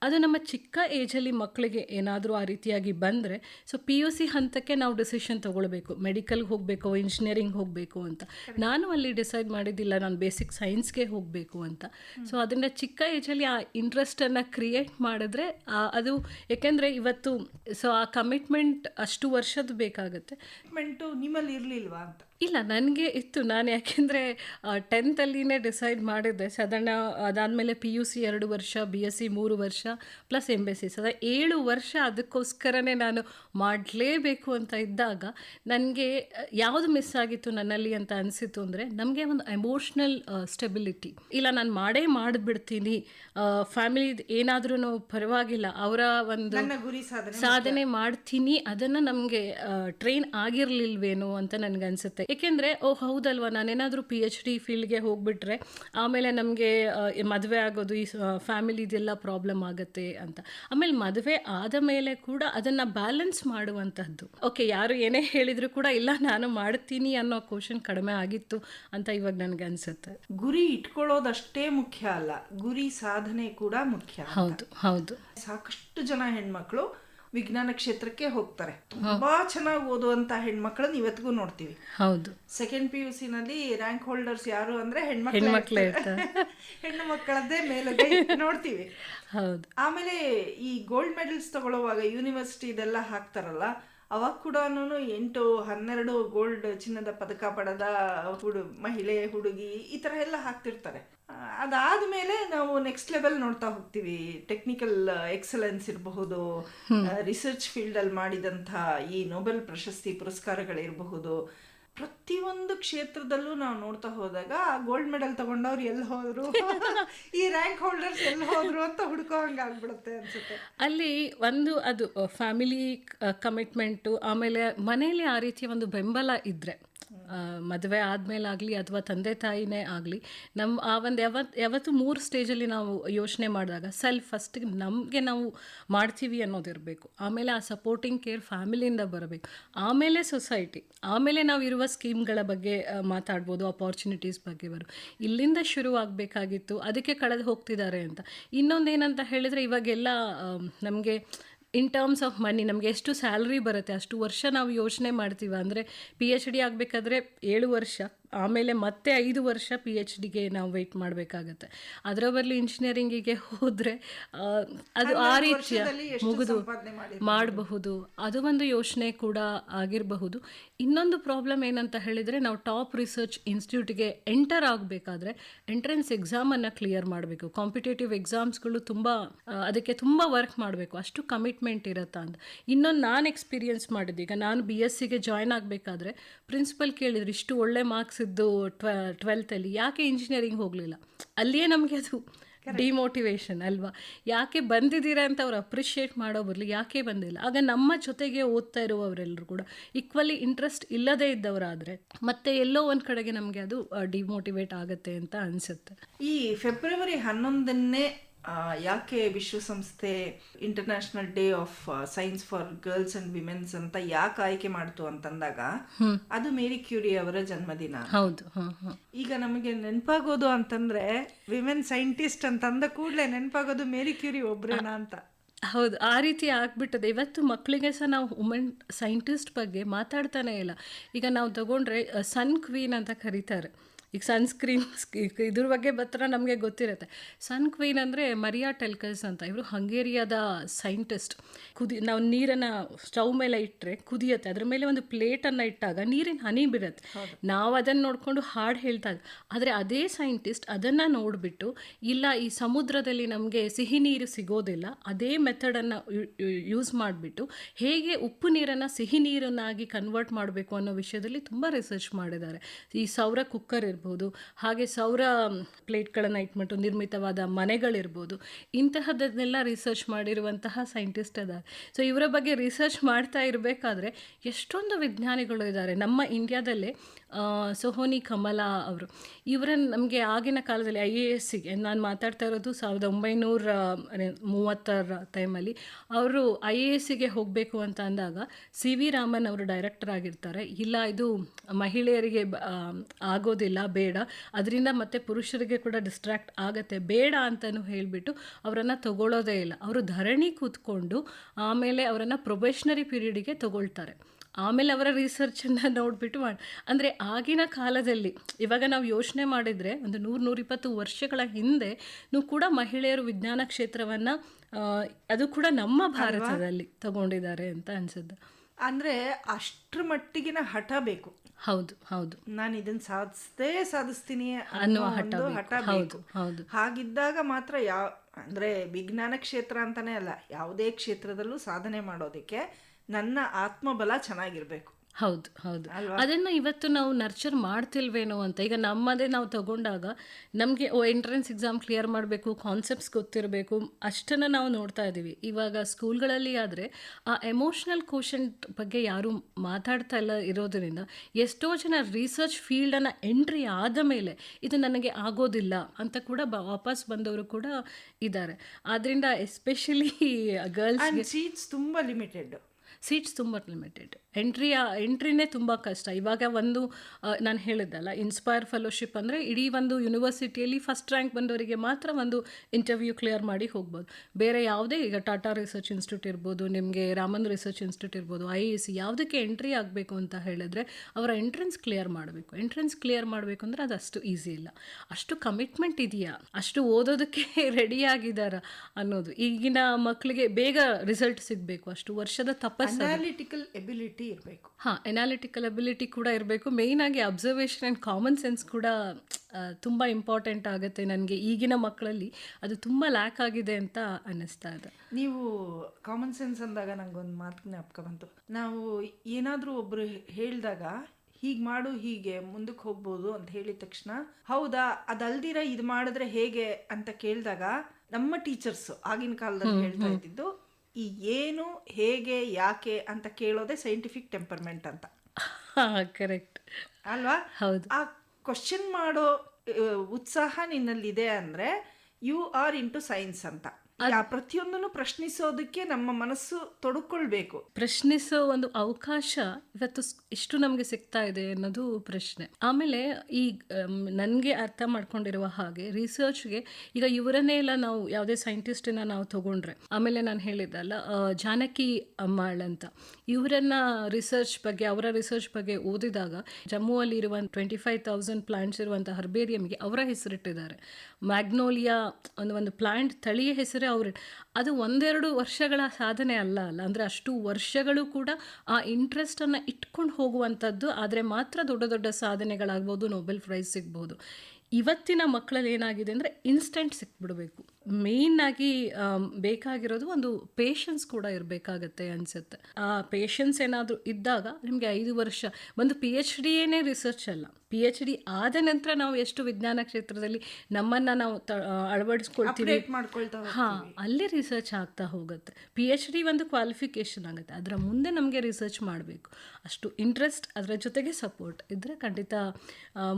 ಅದು ನಮ್ಮ ಚಿಕ್ಕ ಏಜಲ್ಲಿ ಮಕ್ಕಳಿಗೆ ಏನಾದರೂ ಆ ರೀತಿಯಾಗಿ ಬಂದರೆ, ಸೊ ಪಿ ಯು ಸಿ ಹಂತಕ್ಕೆ ನಾವು ಡಿಸಿಷನ್ ತೊಗೊಳ್ಬೇಕು. ಮೆಡಿಕಲ್ಗೆ ಹೋಗಬೇಕು ಇಂಜಿನಿಯರಿಂಗ್ ಹೋಗಬೇಕು ಅಂತ. ನಾನು ಅಲ್ಲಿ ಡಿಸೈಡ್ ಮಾಡಿದ್ದಿಲ್ಲ, ನಾನು ಬೇಸಿಕ್ ಸೈನ್ಸ್ಗೆ ಹೋಗಬೇಕು ಅಂತ. ಸೊ ಅದನ್ನು ಚಿಕ್ಕ ಏಜಲ್ಲಿ ಆ ಇಂಟ್ರೆಸ್ಟನ್ನು ಕ್ರಿಯೇಟ್ ಮಾಡಿದ್ರೆ ಅದು ಏಕೆಂದರೆ ಇವತ್ತು ಸೊ ಆ ಕಮಿಟ್ಮೆಂಟ್ ಅಷ್ಟು ವರ್ಷದ ಬೇಕಾಗುತ್ತೆ. ನಿಮ್ಮಲ್ಲಿ ಇರಲಿಲ್ವಾ ಅಂತ? ಇಲ್ಲ ನನಗೆ ಇತ್ತು. ನಾನು ಯಾಕೆಂದರೆ ಟೆಂತಲ್ಲಿನೇ ಡಿಸೈಡ್ ಮಾಡಿದ್ದೆ. ಸಾಧಾರಣ ಅದಾದಮೇಲೆ ಪಿ ಯು ಸಿ ಎರಡು ವರ್ಷ ಬಿ ಎಸ್ ಸಿ ಮೂರು ವರ್ಷ ಪ್ಲಸ್ ಎಂ ಎಸ್ ಸಿ ಸದಾ ಏಳು ವರ್ಷ ಅದಕ್ಕೋಸ್ಕರನೇ ನಾನು ಮಾಡಲೇಬೇಕು ಅಂತ ಇದ್ದಾಗ ನನಗೆ ಯಾವುದು ಮಿಸ್ ಆಗಿತ್ತು ನನ್ನಲ್ಲಿ ಅಂತ ಅನಿಸಿತು ಅಂದರೆ ನಮಗೆ ಒಂದು ಎಮೋಷ್ನಲ್ ಸ್ಟೆಬಿಲಿಟಿ ಇಲ್ಲ ನಾನು ಮಾಡೇ ಮಾಡಿಬಿಡ್ತೀನಿ. ಫ್ಯಾಮಿಲಿ ಏನಾದ್ರೂ ಪರವಾಗಿಲ್ಲ. ಅವರ ಒಂದು ಗುರಿ ಸಾಧನೆ ಸಾಧನೆ ಮಾಡ್ತೀನಿ. ಅದನ್ನು ನಮಗೆ ಟ್ರೈನ್ ಆಗಿರಲಿಲ್ವೇನೋ ಅಂತ ನನಗೆ ಅನ್ಸುತ್ತೆ. ಏಕೆಂದ್ರೆ ಓ ಹೌದಲ್ವಾ ನಾನೇನಾದರೂ ಪಿ ಎಚ್ ಡಿ ಫೀಲ್ಡ್ಗೆ ಹೋಗಿಬಿಟ್ರೆ ಆಮೇಲೆ ನಮಗೆ ಮದುವೆ ಆಗೋದು ಈ ಫ್ಯಾಮಿಲಿದೆಲ್ಲ ಪ್ರಾಬ್ಲಮ್ ಆಗುತ್ತೆ ಅಂತ. ಆಮೇಲೆ ಮದುವೆ ಆದ ಮೇಲೆ ಕೂಡ ಅದನ್ನು ಬ್ಯಾಲೆನ್ಸ್ ಮಾಡುವಂಥದ್ದು ಓಕೆ ಯಾರು ಏನೇ ಹೇಳಿದರೂ ಕೂಡ ಇಲ್ಲ ನಾನು ಮಾಡ್ತೀನಿ ಅನ್ನೋ ಕ್ವಶನ್ ಕಡಿಮೆ ಆಗಿತ್ತು ಅಂತ ಇವಾಗ ನನಗೆ ಅನ್ಸುತ್ತೆ. ಗುರಿ ಇಟ್ಕೊಳ್ಳೋದಷ್ಟೇ ಮುಖ್ಯ ಅಲ್ಲ. ಗುರಿ ಸಾಧನೆ ಕೂಡ ಮುಖ್ಯ ಹೌದು ಹೌದು. ಸಾಕಷ್ಟು ಜನ ಹೆಣ್ಮಕ್ಳು ವಿಜ್ಞಾನ ಕ್ಷೇತ್ರಕ್ಕೆ ಹೋಗ್ತಾರೆ. ತುಂಬಾ ಚೆನ್ನಾಗಿ ಓದುವಂತ ಹೆಣ್ಮಕ್ಳನ್ನ ಇವತ್ತಿಗೂ ನೋಡ್ತೀವಿ. ಹೌದು. ಸೆಕೆಂಡ್ ಪಿ ಯು ಸಿ ನಲ್ಲಿ ರ್ಯಾಂಕ್ ಹೋಲ್ಡರ್ಸ್ ಯಾರು ಅಂದ್ರೆ ಹೆಣ್ಮಕ್ಳು. <laughs> ಹೆಣ್ಣು ಮಕ್ಕಳದ್ದೇ ಮೇಲೆ ನೋಡ್ತೀವಿ. ಹೌದು. ಆಮೇಲೆ ಈ ಗೋಲ್ಡ್ ಮೆಡಲ್ಸ್ ತಗೊಳ್ಳುವಾಗ ಯೂನಿವರ್ಸಿಟಿ ಇದೆಲ್ಲ ಹಾಕ್ತಾರಲ್ಲ ಅವಾಗ ಕೂಡ ಎಂಟು ಹನ್ನೆರಡು ಗೋಲ್ಡ್ ಚಿನ್ನದ ಪದಕ ಪಡೆದ ಹುಡು ಮಹಿಳೆ ಹುಡುಗಿ ಈ ಥರ ಎಲ್ಲ ಹಾಕ್ತಿರ್ತಾರೆ. ಅದಾದ ಮೇಲೆ ನಾವು ನೆಕ್ಸ್ಟ್ ಲೆವೆಲ್ ನೋಡ್ತಾ ಹೋಗ್ತೀವಿ. ಟೆಕ್ನಿಕಲ್ ಎಕ್ಸಲೆನ್ಸ್ ಇರಬಹುದು ರಿಸರ್ಚ್ ಫೀಲ್ಡಲ್ಲಿ ಮಾಡಿದಂಥ ಈ ನೊಬೆಲ್ ಪ್ರಶಸ್ತಿ ಪುರಸ್ಕಾರಗಳಿರಬಹುದು. ಪ್ರತಿಯೊಂದು ಕ್ಷೇತ್ರದಲ್ಲೂ ನಾವು ನೋಡ್ತಾ ಹೋದಾಗ ಗೋಲ್ಡ್ ಮೆಡಲ್ ತಗೊಂಡವ್ರು ಎಲ್ಲಿ ಹೋದ್ರು? <laughs> ಈ ರ್ಯಾಂಕ್ ಹೋಲ್ಡರ್ಸ್ ಎಲ್ಲಿ ಹೋದ್ರು ಅಂತ ಹುಡುಕೋ ಹಂಗೆ ಆಗ್ಬಿಡುತ್ತೆ ಅನ್ಸುತ್ತೆ. ಅಲ್ಲಿ ಒಂದು ಅದು ಫ್ಯಾಮಿಲಿ ಕಮಿಟ್ಮೆಂಟು ಆಮೇಲೆ ಮನೆಯಲ್ಲಿ ಆ ರೀತಿಯ ಒಂದು ಬೆಂಬಲ ಇದ್ದರೆ ಮದುವೆ ಆದಮೇಲಾಗಲಿ ಅಥವಾ ತಂದೆ ತಾಯಿನೇ ಆಗಲಿ ನಮ್ಮ ಆ ಒಂದು ಯಾವತ್ತು ಯಾವತ್ತು ಮೂರು ಸ್ಟೇಜಲ್ಲಿ ನಾವು ಯೋಚನೆ ಮಾಡಿದಾಗ ಸೆಲ್ಫ್ ಫಸ್ಟಿಗೆ ನಮಗೆ ನಾವು ಮಾಡ್ತೀವಿ ಅನ್ನೋದಿರಬೇಕು. ಆಮೇಲೆ ಆ ಸಪೋರ್ಟಿಂಗ್ ಕೇರ್ ಫ್ಯಾಮಿಲಿಯಿಂದ ಬರಬೇಕು. ಆಮೇಲೆ ಸೊಸೈಟಿ, ಆಮೇಲೆ ನಾವು ಇರುವ ಸ್ಕೀಮ್ಗಳ ಬಗ್ಗೆ ಮಾತಾಡ್ಬೋದು, ಅಪಾರ್ಚುನಿಟೀಸ್ ಬಗ್ಗೆ ಬರು, ಇಲ್ಲಿಂದ ಶುರು ಆಗಬೇಕಾಗಿತ್ತು ಅದಕ್ಕೆ ಕಳೆದು ಹೋಗ್ತಿದ್ದಾರೆ ಅಂತ. ಇನ್ನೊಂದು ಏನಂತ ಹೇಳಿದರೆ ಇವಾಗೆಲ್ಲ ನಮಗೆ ಇನ್ ಟರ್ಮ್ಸ್ ಆಫ್ ಮನಿ ನಮಗೆ ಎಷ್ಟು ಸ್ಯಾಲ್ರಿ ಬರುತ್ತೆ, ಅಷ್ಟು ವರ್ಷ ನಾವು ಯೋಚನೆ ಮಾಡ್ತೀವ? ಅಂದರೆ ಪಿ ಎಚ್ ಡಿ ಆಗಬೇಕಾದ್ರೆ ಏಳು ವರ್ಷ. ಆಮೇಲೆ ಮತ್ತೆ ಐದು ವರ್ಷ ಪಿ ಎಚ್ ಡಿಗೆ ನಾವು ವೆಯ್ಟ್ ಮಾಡಬೇಕಾಗತ್ತೆ. ಅದರ ಬದಲು ಇಂಜಿನಿಯರಿಂಗಿಗೆ ಹೋದರೆ ಅದು ಆ ರೀತಿಯ ಮುಗಿದು ಮಾಡಬಹುದು. ಅದು ಒಂದು ಯೋಚನೆ ಕೂಡ ಆಗಿರಬಹುದು. ಇನ್ನೊಂದು ಪ್ರಾಬ್ಲಮ್ ಏನಂತ ಹೇಳಿದರೆ ನಾವು ಟಾಪ್ ರಿಸರ್ಚ್ ಇನ್ಸ್ಟಿಟ್ಯೂಟ್ಗೆ ಎಂಟರ್ ಆಗಬೇಕಾದ್ರೆ ಎಂಟ್ರೆನ್ಸ್ ಎಕ್ಸಾಮನ್ನು ಕ್ಲಿಯರ್ ಮಾಡಬೇಕು. ಕಾಂಪಿಟೇಟಿವ್ ಎಕ್ಸಾಮ್ಸ್ಗಳು ತುಂಬ ಅದಕ್ಕೆ ತುಂಬ ವರ್ಕ್ ಮಾಡಬೇಕು. ಅಷ್ಟು ಕಮಿಟ್ಮೆಂಟ್ ಇರುತ್ತಾ ಅಂತ. ಇನ್ನೊಂದು ನಾನು ಎಕ್ಸ್ಪೀರಿಯನ್ಸ್ ಮಾಡಿದ್ದು. ಈಗ ನಾನು ಬಿ ಎಸ್ ಸಿಗೆ ಜಾಯ್ನ್ ಆಗಬೇಕಾದ್ರೆ ಪ್ರಿನ್ಸಿಪಲ್ ಕೇಳಿದ್ರು ಇಷ್ಟು ಒಳ್ಳೆ ಮಾರ್ಕ್ಸ್ ಇದ್ದು ಟ್ವ ಟ್ವೆಲ್ತಲ್ಲಿ ಯಾಕೆ ಇಂಜಿನಿಯರಿಂಗ್ ಹೋಗಲಿಲ್ಲ? ಅಲ್ಲಿಯೇ ನಮಗೆ ಅದು ಡಿಮೋಟಿವೇಶನ್ ಅಲ್ವಾ? ಯಾಕೆ ಬಂದಿದ್ದೀರಾ ಅಂತ ಅವ್ರು ಅಪ್ರಿಷಿಯೇಟ್ ಮಾಡೋ ಬರಲಿ ಯಾಕೆ ಬಂದಿಲ್ಲ? ಆಗ ನಮ್ಮ ಜೊತೆಗೆ ಓದ್ತಾ ಇರುವವರೆಲ್ಲರೂ ಕೂಡ ಈಕ್ವಲಿ ಇಂಟ್ರೆಸ್ಟ್ ಇಲ್ಲದೇ ಇದ್ದವರಾದರೆ ಮತ್ತೆ ಎಲ್ಲೋ ಒಂದು ಕಡೆಗೆ ನಮಗೆ ಅದು ಡಿಮೋಟಿವೇಟ್ ಆಗುತ್ತೆ ಅಂತ ಅನಿಸುತ್ತೆ. ಈ ಫೆಬ್ರವರಿ ಹನ್ನೊಂದನ್ನೇ ಯಾಕೆ ವಿಶ್ವಸಂಸ್ಥೆ international day of science for girls and women's ಅಂತ ಯಾಕೆ ಆಯ್ಕೆ ಮಾಡ್ತು ಅಂತಂದಾಗ ಅದು ಮೇರಿ ಕ್ಯೂರಿ ಅವರ ಜನ್ಮದಿನ. ಹೌದು ಈಗ ನಮಗೆ ನೆನಪಾಗೋದು ಅಂತಂದ್ರೆ ವಿಮೆನ್ ಸೈಂಟಿಸ್ಟ್ ಅಂತ ಅಂದ ಕೂಡಲೇ ನೆನಪಾಗೋದು ಮೇರಿ ಕ್ಯೂರಿ ಒಬ್ರೇನಾ ಅಂತ. ಹೌದು ಆ ರೀತಿ ಆಗ್ಬಿಟ್ಟದೆ. ಇವತ್ತು ಮಕ್ಕಳಿಗೆ ಸಹ ನಾವು ವುಮೆನ್ ಸೈಂಟಿಸ್ಟ್ ಬಗ್ಗೆ ಮಾತಾಡ್ತಾನೆ ಇಲ್ಲ. ಈಗ ನಾವು ತಗೊಂಡ್ರೆ ಸನ್ ಕ್ವೀನ್ ಅಂತ ಕರೀತಾರೆ. ಈಗ ಸನ್ಸ್ಕ್ರೀನ್ <laughs> ಇದ್ರ ಬಗ್ಗೆ ಬತ್ರ ನಮಗೆ ಗೊತ್ತಿರುತ್ತೆ. ಸನ್ ಕ್ವೀನ್ ಅಂದರೆ ಮರಿಯಾ ಟೆಲ್ಕಸ್ ಅಂತ. ಇವರು ಹಂಗೇರಿಯಾದ ಸೈಂಟಿಸ್ಟ್ ಕುದಿ ನಾವು ನೀರನ್ನು ಸ್ಟವ್ ಮೇಲೆ ಇಟ್ಟರೆ ಕುದಿಯುತ್ತೆ. ಅದ್ರ ಮೇಲೆ ಒಂದು ಪ್ಲೇಟನ್ನು ಇಟ್ಟಾಗ ನೀರಿನ ಹನಿ ಬಿರುತ್ತೆ ನಾವು ಅದನ್ನು ನೋಡಿಕೊಂಡು ಹಾಡು ಹೇಳ್ತಾ ಆದರೆ ಅದೇ ಸೈಂಟಿಸ್ಟ್ ಅದನ್ನು ನೋಡಿಬಿಟ್ಟು ಇಲ್ಲ ಈ ಸಮುದ್ರದಲ್ಲಿ ನಮಗೆ ಸಿಹಿ ನೀರು ಸಿಗೋದಿಲ್ಲ ಅದೇ ಮೆಥಡನ್ನು ಯೂಸ್ ಮಾಡಿಬಿಟ್ಟು ಹೇಗೆ ಉಪ್ಪು ನೀರನ್ನು ಸಿಹಿ ನೀರನ್ನಾಗಿ ಕನ್ವರ್ಟ್ ಮಾಡಬೇಕು ಅನ್ನೋ ವಿಷಯದಲ್ಲಿ ತುಂಬ ರಿಸರ್ಚ್ ಮಾಡಿದ್ದಾರೆ. ಈ ಸೌರ ಕುಕ್ಕರ್ ಇರ್ಬೋದು ಹಾಗೆ ಸೌರ ಪ್ಲೇಟ್ಗಳನ್ನು ಇಟ್ಬಿಟ್ಟು ನಿರ್ಮಿತವಾದ ಮನೆಗಳಿರ್ಬೋದು, ಇಂತಹದ್ದನ್ನೆಲ್ಲ ರಿಸರ್ಚ್ ಮಾಡಿರುವಂತಹ ಸೈಂಟಿಸ್ಟ್ ಅದಾರೆ. ಸೊ ಇವರ ಬಗ್ಗೆ ರಿಸರ್ಚ್ ಮಾಡ್ತಾ ಇರಬೇಕಾದ್ರೆ ಎಷ್ಟೊಂದು ವಿಜ್ಞಾನಿಗಳು ಇದ್ದಾರೆ. ನಮ್ಮ ಇಂಡಿಯಾದಲ್ಲೇ ಸೊಹೋನಿ ಕಮಲಾ ಅವರು. ಇವರ ನಮಗೆ ಆಗಿನ ಕಾಲದಲ್ಲಿ ಐ ಎ ಎಸ್ಸಿಗೆ ನಾನು ಮಾತಾಡ್ತಾ ಇರೋದು ಸಾವಿರದ ಒಂಬೈನೂರ ಮೂವತ್ತರ ಟೈಮಲ್ಲಿ ಅವರು ಐ ಎ ಎಸ್ಸಿಗೆ ಹೋಗಬೇಕು ಅಂತ ಅಂದಾಗ ಸಿ ವಿ ರಾಮನ್ ಅವರು ಡೈರೆಕ್ಟರ್ ಆಗಿರ್ತಾರೆ. ಇಲ್ಲ, ಇದು ಮಹಿಳೆಯರಿಗೆ ಆಗೋದಿಲ್ಲ ಬೇಡ. ಅದರಿಂದ ಮತ್ತೆ ಪುರುಷರಿಗೆ ಕೂಡ ಡಿಸ್ಟ್ರಾಕ್ಟ್ ಆಗತ್ತೆ. ಬೇಡ ಅಂತಲೂ ಹೇಳಿಬಿಟ್ಟು ಅವರನ್ನು ತಗೊಳ್ಳೋದೇ ಇಲ್ಲ. ಅವರು ಧರಣಿ ಕೂತ್ಕೊಂಡು ಆಮೇಲೆ ಅವರನ್ನು ಪ್ರೊಬೇಷನರಿ ಪೀರಿಯಡಿಗೆ ತಗೊಳ್ತಾರೆ. ಆಮೇಲೆ ಅವರ ರಿಸರ್ಚನ್ನು ನೋಡಿಬಿಟ್ಟು ಮಾಡಿ ಅಂದರೆ ಆಗಿನ ಕಾಲದಲ್ಲಿ ಇವಾಗ ನಾವು ಯೋಚನೆ ಮಾಡಿದರೆ ಒಂದು ನೂರು ನೂರಿಪ್ಪತ್ತು ವರ್ಷಗಳ ಹಿಂದೆ ಕೂಡ ಮಹಿಳೆಯರು ವಿಜ್ಞಾನ ಕ್ಷೇತ್ರವನ್ನು ಅದು ಕೂಡ ನಮ್ಮ ಭಾರತದಲ್ಲಿ ತಗೊಂಡಿದ್ದಾರೆ ಅಂತ ಅನ್ಸುತ್ತೆ. ಅಂದ್ರೆ ಅಷ್ಟರ ಮಟ್ಟಿಗಿನ ಹಠ ಬೇಕು. ಹೌದು ಹೌದು ನಾನು ಇದನ್ನ ಸಾಧಿಸದೇ ಸಾಧಿಸ್ತೀನಿ ಅನ್ನೋ. ಹಠ ಹೌದು, ಹೌದು. ಹಾಗಿದ್ದಾಗ ಮಾತ್ರ ಯಾವ ಅಂದ್ರೆ ವಿಜ್ಞಾನ ಕ್ಷೇತ್ರ ಅಂತಾನೆ ಅಲ್ಲ ಯಾವುದೇ ಕ್ಷೇತ್ರದಲ್ಲೂ ಸಾಧನೆ ಮಾಡೋದಕ್ಕೆ ನನ್ನ ಆತ್ಮಬಲ ಚೆನ್ನಾಗಿರ್ಬೇಕು ಹೌದು ಹೌದು. ಅದನ್ನ ಇವತ್ತು ನಾವು ನರ್ಚರ್ ಮಾಡ್ತಿಲ್ವೇನೋ ಅಂತ. ಈಗ ನಮ್ಮದೇ ನಾವು ತಗೊಂಡಾಗ ನಮಗೆ ಓ ಎಂಟ್ರೆನ್ಸ್ ಎಕ್ಸಾಮ್ ಕ್ಲಿಯರ್ ಮಾಡಬೇಕು ಕಾನ್ಸೆಪ್ಟ್ಸ್ ಗೊತ್ತಿರಬೇಕು ಅಷ್ಟನ್ನು ನಾವು ನೋಡ್ತಾ ಇದ್ದೀವಿ ಇವಾಗ ಸ್ಕೂಲ್ಗಳಲ್ಲಿ ಆದರೆ ಆ ಎಮೋಷ್ನಲ್ ಕೋಶಂಟ್ ಬಗ್ಗೆ ಯಾರು ಮಾತಾಡ್ತಾ ಇಲ್ಲ ಇರೋದ್ರಿಂದ ಎಷ್ಟೋ ಜನ ರಿಸರ್ಚ್ ಫೀಲ್ಡನ್ನು ಎಂಟ್ರಿ ಆದ ಮೇಲೆ ಇದು ನನಗೆ ಆಗೋದಿಲ್ಲ ಅಂತ ಕೂಡ ವಾಪಸ್ ಬಂದವರು ಕೂಡ ಇದ್ದಾರೆ. ಆದ್ದರಿಂದ ಎಸ್ಪೆಷಲಿ ಗರ್ಲ್ಸ್ ತುಂಬಾ ಲಿಮಿಟೆಡ್ ಸೀಟ್ಸ್ ತುಂಬ ಲಿಮಿಟೆಡ್. ಎಂಟ್ರಿ ಎಂಟ್ರಿನೇ ತುಂಬ ಕಷ್ಟ. ಇವಾಗ ಒಂದು ನಾನು ಹೇಳಿದ್ದಲ್ಲ ಇನ್ಸ್ಪೈರ್ ಫೆಲೋಶಿಪ್ ಅಂದರೆ ಇಡೀ ಒಂದು ಯೂನಿವರ್ಸಿಟಿಯಲ್ಲಿ ಫಸ್ಟ್ ರ್ಯಾಂಕ್ ಬಂದವರಿಗೆ ಮಾತ್ರ ಒಂದು ಇಂಟರ್ವ್ಯೂ ಕ್ಲಿಯರ್ ಮಾಡಿ ಹೋಗ್ಬೋದು. ಬೇರೆ ಯಾವುದೇ, ಈಗ ಟಾಟಾ ರಿಸರ್ಚ್ ಇನ್ಸ್ಟಿಟ್ಯೂಟ್ ಇರ್ಬೋದು, ನಿಮಗೆ ರಾಮನ್ ರಿಸರ್ಚ್ ಇನ್ಸ್ಟಿಟ್ಯೂಟ್ ಇರ್ಬೋದು ಐ ಎ ಸಿ ಯಾವುದಕ್ಕೆ ಎಂಟ್ರಿ ಆಗಬೇಕು ಅಂತ ಹೇಳಿದ್ರೆ ಅವರ ಎಂಟ್ರೆನ್ಸ್ ಕ್ಲಿಯರ್ ಮಾಡಬೇಕು. ಎಂಟ್ರೆನ್ಸ್ ಕ್ಲಿಯರ್ ಮಾಡಬೇಕು ಅಂದರೆ ಅದು ಅಷ್ಟು ಈಸಿ ಇಲ್ಲ. ಅಷ್ಟು ಕಮಿಟ್ಮೆಂಟ್ ಇದೆಯಾ? ಅಷ್ಟು ಓದೋದಕ್ಕೆ <laughs> ರೆಡಿ ಆಗಿದ್ದಾರಾ ಅನ್ನೋದು. ಈಗಿನ ಮಕ್ಕಳಿಗೆ ಬೇಗ ರಿಸಲ್ಟ್ ಸಿಗಬೇಕು. ಅಷ್ಟು ವರ್ಷದ ತಪಸ್ಸು ಅನಾಲಿಟಿಕಲ್ ಎಬಿಲಿಟಿ ಇರಬೇಕು. ಹಾ ಎನಾಲಿಟಿಕಲ್ ಎಬಿಲಿಟಿ ಕೂಡ ಇರಬೇಕು. ಆಗಿ ಅಬ್ಸರ್ವೇಷನ್ ಆ್ಯಂಡ್ ಕಾಮನ್ ಸೆನ್ಸ್ ಕೂಡ ತುಂಬ ಇಂಪಾರ್ಟೆಂಟ್ ಆಗುತ್ತೆ ನನಗೆ ಈಗಿನ ಮಕ್ಕಳಲ್ಲಿ. ಅದು ತುಂಬ ಲ್ಯಾಕ್ ಆಗಿದೆ ಅಂತ ಅನ್ನಿಸ್ತಾ ಇದೆ. ನೀವು ಕಾಮನ್ ಸೆನ್ಸ್ ಅಂದಾಗ ನಂಗೊಂದು ಮಾತು ಜ್ಞಾಪಕ ಬಂತು. ನಾವು ಏನಾದರೂ ಒಬ್ರು ಹೇಳಿದಾಗ ಹೀಗೆ ಮಾಡು ಹೀಗೆ ಮುಂದಕ್ಕೆ ಹೋಗ್ಬೋದು ಅಂತ ಹೇಳಿದ ತಕ್ಷಣ ಹೌದಾ ಅದಲ್ದಿರ ಇದು ಮಾಡಿದ್ರೆ ಹೇಗೆ ಅಂತ ಕೇಳಿದಾಗ ನಮ್ಮ ಟೀಚರ್ಸ್ ಆಗಿನ ಕಾಲದಲ್ಲಿ ಹೇಳ್ತಾ ಇದ್ದಿದ್ದು ಈ ಏನು ಹೇಗೆ ಯಾಕೆ ಅಂತ ಕೇಳೋದೇ ಸೈಂಟಿಫಿಕ್ ಟೆಂಪರ್ಮೆಂಟ್ ಅಂತ. ಕರೆಕ್ಟ್ ಅಲ್ವಾ? ಹೌದು. ಆ ಕ್ವಶನ್ ಮಾಡೋ ಉತ್ಸಾಹ ನಿನ್ನಲ್ಲಿದೆ ಅಂದರೆ ಯು ಆರ್ ಇಂಟು ಸೈನ್ಸ್ ಅಂತ. ಆ ಪ್ರತಿಯೊಂದನ್ನು ಪ್ರಶ್ನಿಸೋದಕ್ಕೆ ನಮ್ಮ ಮನಸ್ಸು ತೊಡಕೊಳ್ಬೇಕು. ಪ್ರಶ್ನಿಸೋ ಒಂದು ಅವಕಾಶ ಇವತ್ತು ಎಷ್ಟು ನಮಗೆ ಸಿಗ್ತಾ ಇದೆ ಅನ್ನೋದು ಪ್ರಶ್ನೆ. ಆಮೇಲೆ ಈ ನನಗೆ ಅರ್ಥ ಮಾಡ್ಕೊಂಡಿರುವ ಹಾಗೆ ರಿಸರ್ಚ್ಗೆ ಈಗ ಇವರನ್ನೇ ಎಲ್ಲ ನಾವು ಯಾವುದೇ ಸೈಂಟಿಸ್ಟನ್ನ ನಾವು ತಗೊಂಡ್ರೆ. ಆಮೇಲೆ ನಾನು ಹೇಳಿದ್ದಲ್ಲ ಜಾನಕಿ ಅಮ್ಮಾಳ್ ಅಂತ. ಇವರನ್ನ ರಿಸರ್ಚ್ ಬಗ್ಗೆ ಅವರ ರಿಸರ್ಚ್ ಬಗ್ಗೆ ಓದಿದಾಗ ಜಮ್ಮುವಲ್ಲಿ ಇರುವ ಟ್ವೆಂಟಿ ಫೈವ್ ತೌಸಂಡ್ ಪ್ಲಾಂಟ್ಸ್ ಇರುವಂಥ ಹರ್ಬೇರಿಯಂಗೆ ಅವರ ಹೆಸರಿಟ್ಟಿದ್ದಾರೆ. ಮ್ಯಾಗ್ನೋಲಿಯಾ ಒಂದು ಒಂದು ಪ್ಲಾಂಟ್ ತಳಿಯ ಹೆಸರೇ ಅವರು. ಅದು ಒಂದೆರಡು ವರ್ಷಗಳ ಸಾಧನೆ ಅಲ್ಲ ಅಲ್ಲ. ಅಂದರೆ ಅಷ್ಟು ವರ್ಷಗಳು ಕೂಡ ಆ ಇಂಟ್ರೆಸ್ಟನ್ನು ಇಟ್ಕೊಂಡು ಹೋಗುವಂಥದ್ದು ಆದರೆ ಮಾತ್ರ ದೊಡ್ಡ ದೊಡ್ಡ ಸಾಧನೆಗಳಾಗ್ಬೋದು ನೊಬೆಲ್ ಪ್ರೈಸ್ ಸಿಗ್ಬೋದು. ಇವತ್ತಿನ ಮಕ್ಕಳಲ್ಲಿ ಏನಾಗಿದೆ ಅಂದರೆ ಇನ್ಸ್ಟೆಂಟ್ ಸಿಕ್ಬಿಡಬೇಕು. ಮೇಯ್ನಾಗಿ ಬೇಕಾಗಿರೋದು ಒಂದು ಪೇಷನ್ಸ್ ಕೂಡ ಇರಬೇಕಾಗತ್ತೆ ಅನಿಸುತ್ತೆ. ಆ ಪೇಷನ್ಸ್ ಏನಾದರೂ ಇದ್ದಾಗ ನಿಮಗೆ ಐದು ವರ್ಷ ಒಂದು ಪಿ ಎಚ್ ಡಿ ಏನೇ ರಿಸರ್ಚ್ ಅಲ್ಲ ಪಿ ಎಚ್ ಡಿ ಆದ ನಂತರ ನಾವು ಎಷ್ಟು ವಿಜ್ಞಾನ ಕ್ಷೇತ್ರದಲ್ಲಿ ನಮ್ಮನ್ನು ನಾವು ತ ಅಳವಡಿಸ್ಕೊಳ್ತೀವಿ. ಹಾಂ ಅಲ್ಲಿ ರಿಸರ್ಚ್ ಆಗ್ತಾ ಹೋಗುತ್ತೆ. ಪಿ ಎಚ್ ಡಿ ಒಂದು ಕ್ವಾಲಿಫಿಕೇಷನ್ ಆಗುತ್ತೆ. ಅದರ ಮುಂದೆ ನಮಗೆ ರಿಸರ್ಚ್ ಮಾಡಬೇಕು. ಅಷ್ಟು ಇಂಟ್ರೆಸ್ಟ್ ಅದರ ಜೊತೆಗೆ ಸಪೋರ್ಟ್ ಇದ್ದರೆ ಖಂಡಿತ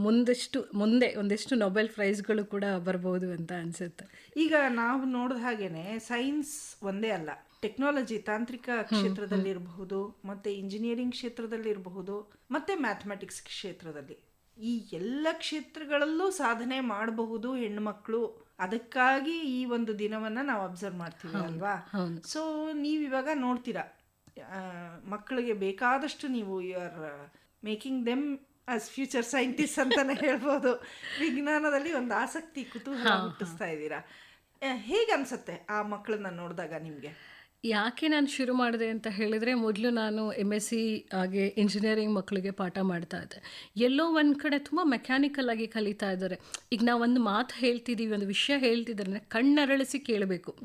ಮುಂದಷ್ಟು ಮುಂದೆ ಒಂದಿಷ್ಟು ನೊಬೆಲ್ ಪ್ರೈಸ್ಗಳು ಕೂಡ ಬರ್ಬೋದು ಅಂತ ಅನಿಸುತ್ತೆ. ಈಗ ನಾವು ನೋಡಿದ ಹಾಗೇನೆ ಸೈನ್ಸ್ ಒಂದೇ ಅಲ್ಲ. ಟೆಕ್ನಾಲಜಿ ತಾಂತ್ರಿಕ ಕ್ಷೇತ್ರದಲ್ಲಿ ಇರಬಹುದು ಮತ್ತೆ ಇಂಜಿನಿಯರಿಂಗ್ ಕ್ಷೇತ್ರದಲ್ಲಿ ಇರಬಹುದು ಮತ್ತೆ ಮ್ಯಾಥಮೆಟಿಕ್ಸ್ ಕ್ಷೇತ್ರದಲ್ಲಿ. ಈ ಎಲ್ಲ ಕ್ಷೇತ್ರಗಳಲ್ಲೂ ಸಾಧನೆ ಮಾಡಬಹುದು ಹೆಣ್ಮಕ್ಳು. ಅದಕ್ಕಾಗಿ ಈ ಒಂದು ದಿನವನ್ನ ನಾವು ಅಬ್ಸರ್ವ್ ಮಾಡ್ತೀವಿ ಅಲ್ವಾ. ಸೊ ನೀವು ಇವಾಗ ನೋಡ್ತೀರಾ ಮಕ್ಕಳಿಗೆ ಬೇಕಾದಷ್ಟು ನೀವು you are making them as future scientist ಅಂತಾನೆ <laughs> ಹೇಳ್ಬೋದು. ವಿಜ್ಞಾನದಲ್ಲಿ ಒಂದು ಆಸಕ್ತಿ ಕುತೂಹಲ ಹುಟ್ಟಿಸ್ತಾ ಇದ್ದೀರಾ. ಹೇಗೆ ಅನಿಸುತ್ತೆ ಆ ಮಕ್ಕಳನ್ನ ನೋಡಿದಾಗ ನಿಮಗೆ? ಯಾಕೆ ನಾನು ಶುರು ಮಾಡಿದೆ ಅಂತ ಹೇಳಿದರೆ ಮೊದಲು ನಾನು ಎಂ ಎಸ್ ಸಿ ಹಾಗೆ ಇಂಜಿನಿಯರಿಂಗ್ ಮಕ್ಕಳಿಗೆ ಪಾಠ ಮಾಡ್ತಾ ಇದ್ದೆ. ಎಲ್ಲೋ ಒಂದು ಕಡೆ ತುಂಬ ಮೆಕ್ಯಾನಿಕಲ್ ಆಗಿ ಕಲಿತಾ ಇದ್ದಾರೆ. ಈಗ ನಾವು ಒಂದು ಮಾತು ಹೇಳ್ತಿದ್ದೀವಿ ಒಂದು ವಿಷಯ ಹೇಳ್ತಿದ್ರೆ ಕಣ್ಣರಳಿಸಿ ಕೇಳಬೇಕು.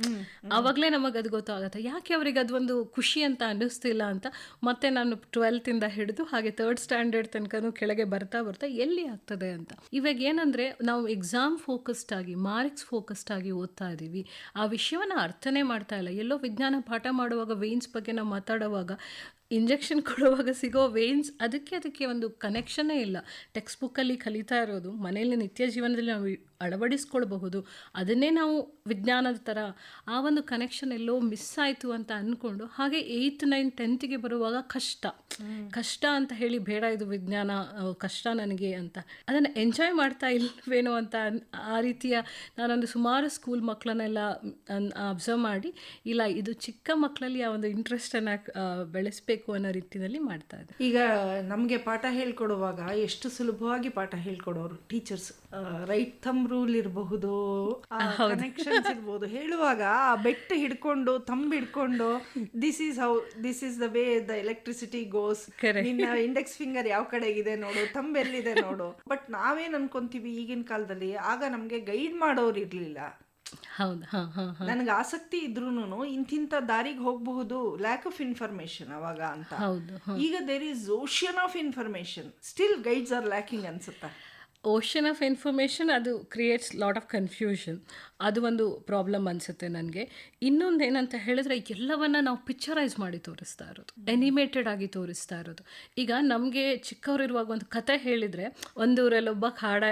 ಆವಾಗಲೇ ನಮಗೆ ಅದು ಗೊತ್ತಾಗುತ್ತೆ. ಯಾಕೆ ಅವರಿಗೆ ಅದೊಂದು ಖುಷಿ ಅಂತ ಅನ್ನಿಸ್ತಿಲ್ಲ ಅಂತ ಮತ್ತೆ ನಾನು ಟ್ವೆಲ್ತಿಂದ ಹಿಡಿದು ಹಾಗೆ ತರ್ಡ್ ಸ್ಟ್ಯಾಂಡರ್ಡ್ ತನಕನೂ ಕೆಳಗೆ ಬರ್ತಾ ಬರ್ತಾ ಎಲ್ಲಿ ಆಗ್ತದೆ ಅಂತ. ಇವಾಗ ಏನಂದರೆ ನಾವು ಎಕ್ಸಾಮ್ ಫೋಕಸ್ಡ್ ಆಗಿ ಮಾರ್ಕ್ಸ್ ಫೋಕಸ್ಡ್ ಆಗಿ ಓದ್ತಾ ಇದ್ದೀವಿ ಆ ವಿಷಯವನ್ನು ಅರ್ಥನೇ ಮಾಡ್ತಾ ಇಲ್ಲ. ಎಲ್ಲೋ ವಿಜ್ಞಾನ ಪಾಠ ಮಾಡುವಾಗ ವೇನ್ಸ್ ಬಗ್ಗೆ ನಾವು ಮಾತಾಡುವಾಗ ಇಂಜೆಕ್ಷನ್ <laughs> ಕೊಡುವಾಗ ಸಿಗೋ ವೇನ್ಸ್ ಅದಕ್ಕೆ ಅದಕ್ಕೆ ಒಂದು ಕನೆಕ್ಷನ್ನೇ ಇಲ್ಲ. ಟೆಕ್ಸ್ಟ್ ಬುಕ್ಕಲ್ಲಿ ಕಲಿತಾ ಇರೋದು ಮನೆಯಲ್ಲಿ ನಿತ್ಯ ಜೀವನದಲ್ಲಿ ನಾವು ಅಳವಡಿಸ್ಕೊಳ್ಬಹುದು ಅದನ್ನೇ ನಾವು ವಿಜ್ಞಾನದ ಥರ ಆ ಒಂದು ಕನೆಕ್ಷನ್ ಎಲ್ಲೋ ಮಿಸ್ ಆಯಿತು ಅಂತ ಅಂದ್ಕೊಂಡು ಹಾಗೆ ಏಯ್ತ್ ನೈನ್ ಟೆಂತ್ಗೆ ಬರುವಾಗ ಕಷ್ಟ. ಕಷ್ಟ ಅಂತ ಹೇಳಿ ಬೇಡ ಇದು ವಿಜ್ಞಾನ ಕಷ್ಟ ನನಗೆ ಅಂತ. ಅದನ್ನು ಎಂಜಾಯ್ ಮಾಡ್ತಾ ಇಲ್ವೇನೋ ಅಂತ ಆ ರೀತಿಯ ನಾನೊಂದು ಸುಮಾರು ಸ್ಕೂಲ್ ಮಕ್ಕಳನ್ನೆಲ್ಲ ಅಬ್ಸರ್ವ್ ಮಾಡಿ ಇಲ್ಲ ಇದು ಚಿಕ್ಕ ಮಕ್ಕಳಲ್ಲಿ ಆ ಒಂದು ಇಂಟ್ರೆಸ್ಟನ್ನು ಬೆಳೆಸ್ಬೇಕು ಕಲಿಬೇಕು ಅನ್ನೋ ರೀತಿಯಲ್ಲಿ ಮಾಡ್ತಾ ಇದ್ದೆ ಈಗ ನಮಗೆ ಪಾಠ ಹೇಳ್ಕೊಡುವಾಗ ಎಷ್ಟು ಸುಲಭವಾಗಿ ಪಾಠ ಹೇಳ್ಕೊಡೋರು? ಟೀಚರ್ಸ್ ರೈಟ್ ಥಮ್ ರೂಲ್ ಇರಬಹುದು ಕನೆಕ್ಷನ್ಸ್ ಇರ್ಬೋದು. ಹೇಳುವಾಗ ಆ ಬೆಟ್ಟ ಹಿಡ್ಕೊಂಡು ತಂಬ್ ಹಿಡ್ಕೊಂಡು this is how this is the way the electricity goes ನಿನ್ನ ಇಂಡೆಕ್ಸ್ ಫಿಂಗರ್ ಯಾವ ಕಡೆ ಇದೆ ನೋಡು ತಂಬ್ ಎಲ್ಲಿದೆ ನೋಡು. ಬಟ್ ನಾವೇನ್ ಅನ್ಕೊಂತೀವಿ ಈಗಿನ ಕಾಲದಲ್ಲಿ? ಆಗ ನಮ್ಗೆ ಗೈಡ್ ಮಾಡೋರು ಇರ್ಲಿಲ್ಲ. ಹೌದು ನನಗೆ ಆಸಕ್ತಿ ಇದ್ರೂನು ಇಂತಿಂತ ದಾರಿಗೆ ಹೋಗಬಹುದು ಲ್ಯಾಕ್ ಆಫ್ ಇನ್ಫಾರ್ಮೇಶನ್ ಅವಾಗ ಅಂತ. ಹೌದು ಈಗ there is ocean of information still guides are lacking ಅನ್ಸುತ್ತಾ. ಓಷನ್ ಆಫ್ ಇನ್ಫಾರ್ಮೇಶನ್ ಅದು ಕ್ರಿಯೇಟ್ಸ್ ಲಾಟ್ ಆಫ್ ಕನ್ಫ್ಯೂಷನ್ ಅದು ಒಂದು ಪ್ರಾಬ್ಲಮ್ ಅನಿಸುತ್ತೆ ನನಗೆ. ಇನ್ನೊಂದು ಏನಂತ ಹೇಳಿದ್ರೆ, ಎಲ್ಲವನ್ನ ನಾವು ಪಿಕ್ಚರೈಸ್ ಮಾಡಿ ತೋರಿಸ್ತಾ ಇರೋದು. ಎನಿಮೇಟೆಡ್ ಆಗಿ ತೋರಿಸ್ತಾ ಇರೋದು. ಈಗ ನಮಗೆ ಚಿಕ್ಕವರಿರುವಾಗ ಒಂದು ಕತೆ ಹೇಳಿದರೆ ಒಂದು ಊರಲ್ಲೊಬ್ಬ ಕಾಡ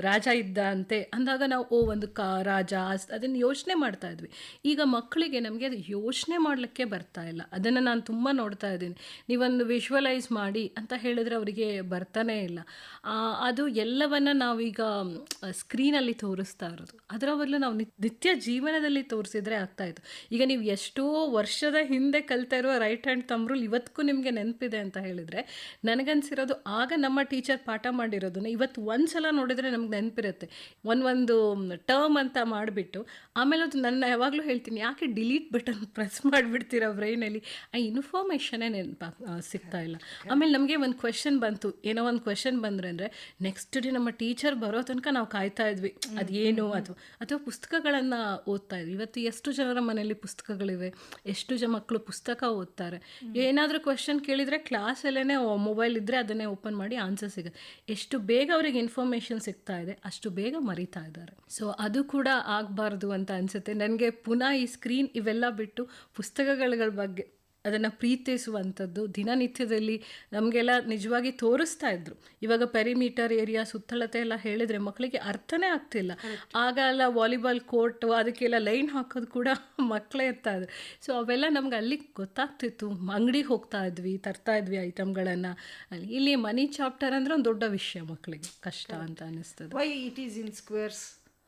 ರಾಜ ಇದ್ದ ಅಂತೆ ಅಂದಾಗ ನಾವು, ಓ, ಒಂದು ಕಾ, ರಾಜ ಅದನ್ನು ಯೋಚನೆ ಮಾಡ್ತಾ ಇದ್ವಿ. ಈಗ ಮಕ್ಕಳಿಗೆ ನಮಗೆ ಅದು ಯೋಚನೆ ಮಾಡಲಿಕ್ಕೆ ಬರ್ತಾ ಇಲ್ಲ. ಅದನ್ನು ನಾನು ತುಂಬ ನೋಡ್ತಾ ಇದ್ದೀನಿ. ನೀವೊಂದು ವಿಶ್ವಲೈಸ್ ಮಾಡಿ ಅಂತ ಹೇಳಿದ್ರೆ ಅವರಿಗೆ ಬರ್ತಾನೇ ಇಲ್ಲ. ಅದು ಎಲ್ಲವನ್ನ ನಾವೀಗ ಸ್ಕ್ರೀನಲ್ಲಿ ತೋರಿಸ್ತಾ ಇರೋದು. ಅದರ ಬದಲು ನಾವು ನಿತ್ಯ ಜೀವನದಲ್ಲಿ ತೋರಿಸಿದ್ರೆ ಆಗ್ತಾ ಇತ್ತು. ಈಗ ನೀವು ಎಷ್ಟೋ ವರ್ಷದ ಹಿಂದೆ ಕಲ್ತಾ ಇರುವ ರೈಟ್ ಹ್ಯಾಂಡ್ ತಮ್ರುಲ್ ಇವತ್ತಿಗೂ ನಿಮಗೆ ನೆನಪಿದೆ ಅಂತ ಹೇಳಿದರೆ, ನನಗನ್ಸಿರೋದು ಆಗ ನಮ್ಮ ಟೀಚರ್ ಪಾಠ ಮಾಡಿರೋದನ್ನ ಇವತ್ತು ಒಂದು ಸಲ ನೋಡಿದರೆ ನಮ್ಗೆ ನೆನಪಿರುತ್ತೆ. ಒಂದೊಂದು ಟರ್ಮ್ ಅಂತ ಮಾಡಿಬಿಟ್ಟು, ಆಮೇಲೆ ಅದು ನನ್ನ ಯಾವಾಗಲೂ ಹೇಳ್ತೀನಿ, ಯಾಕೆ ಡಿಲೀಟ್ ಬಟನ್ <laughs> ಪ್ರೆಸ್ ಮಾಡಿಬಿಡ್ತೀರಾ ಬ್ರೈನಲ್ಲಿ? ಆ ಇನ್ಫಾರ್ಮೇಷನ್ನೇ ನೆನಪಾ ಸಿಗ್ತಾ ಇಲ್ಲ. ಆಮೇಲೆ ನಮಗೆ ಒಂದು ಕ್ವೆಶನ್ ಬಂತು. ಏನೋ ಒಂದು ಕ್ವೆಶನ್ ಬಂದರೆ ಅಂದರೆ ನೆಕ್ಸ್ಟ್ ಡೇ ನಮ್ಮ ಟೀಚರ್ ಬರೋ ತನಕ ನಾವು ಕಾಯ್ತಾ ಇದ್ವಿ. ಅದೇನು ಅಥವಾ ಅಥವಾ ಪುಸ್ತಕಗಳನ್ನು ಓದ್ತಾ ಇದ್ದೀವಿ ಇವತ್ತು ಎಷ್ಟು ಜನರ ಮನೆಯಲ್ಲಿ ಪುಸ್ತಕಗಳಿವೆ, ಎಷ್ಟು ಜನ ಮಕ್ಕಳು ಪುಸ್ತಕ ಓದ್ತಾರೆ? ಏನಾದರೂ ಕ್ವೆಶನ್ ಕೇಳಿದರೆ ಕ್ಲಾಸಲ್ಲೇ ಮೊಬೈಲ್ ಇದ್ದರೆ ಅದನ್ನೇ ಓಪನ್ ಮಾಡಿ ಆನ್ಸರ್ ಸಿಗುತ್ತೆ. ಎಷ್ಟು ಬೇಗ ಅವರಿಗೆ ಇನ್ಫಾರ್ಮೇಷನ್ ಸಿಗ್ತಾ ಇದೆ, ಅಷ್ಟು ಬೇಗ ಮರಿತಾ ಇದ್ದಾರೆ. ಸೊ ಅದು ಕೂಡ ಆಗಬಾರ್ದು ಅಂತ ಅನಿಸುತ್ತೆ. ನನಗೆ ಪುನಃ ಈ ಸ್ಕ್ರೀನ್ ಇವೆಲ್ಲ ಬಿಟ್ಟು ಪುಸ್ತಕಗಳ ಬಗ್ಗೆ ಅದನ್ನು ಪ್ರೀತಿಸುವಂಥದ್ದು. ದಿನನಿತ್ಯದಲ್ಲಿ ನಮಗೆಲ್ಲ ನಿಜವಾಗಿ ತೋರಿಸ್ತಾ ಇದ್ರು. ಇವಾಗ ಪೆರಿಮೀಟರ್ ಏರಿಯಾ ಸುತ್ತಳತೆ ಎಲ್ಲ ಹೇಳಿದರೆ ಮಕ್ಕಳಿಗೆ ಅರ್ಥನೇ ಆಗ್ತಿಲ್ಲ. ಆಗ ಎಲ್ಲ ವಾಲಿಬಾಲ್ ಕೋರ್ಟ್ ಅದಕ್ಕೆಲ್ಲ ಲೈನ್ ಹಾಕೋದು ಕೂಡ <laughs> ಮಕ್ಕಳೇ ಇರ್ತಾ ಇದ್ರು. ಸೊ ಅವೆಲ್ಲ ನಮ್ಗೆ ಅಲ್ಲಿ ಗೊತ್ತಾಗ್ತಿತ್ತು. ಅಂಗಡಿಗೆ ಹೋಗ್ತಾ ಇದ್ವಿ ತರ್ತಾ ಇದ್ವಿ ಐಟಮ್ಗಳನ್ನು ಅಲ್ಲಿ ಇಲ್ಲಿ ಮನಿ ಚಾಪ್ಟರ್ ಅಂದರೆ ಒಂದು ದೊಡ್ಡ ವಿಷಯ ಮಕ್ಕಳಿಗೆ ಕಷ್ಟ ಅಂತ ಅನ್ನಿಸ್ತದೆ why it is in squares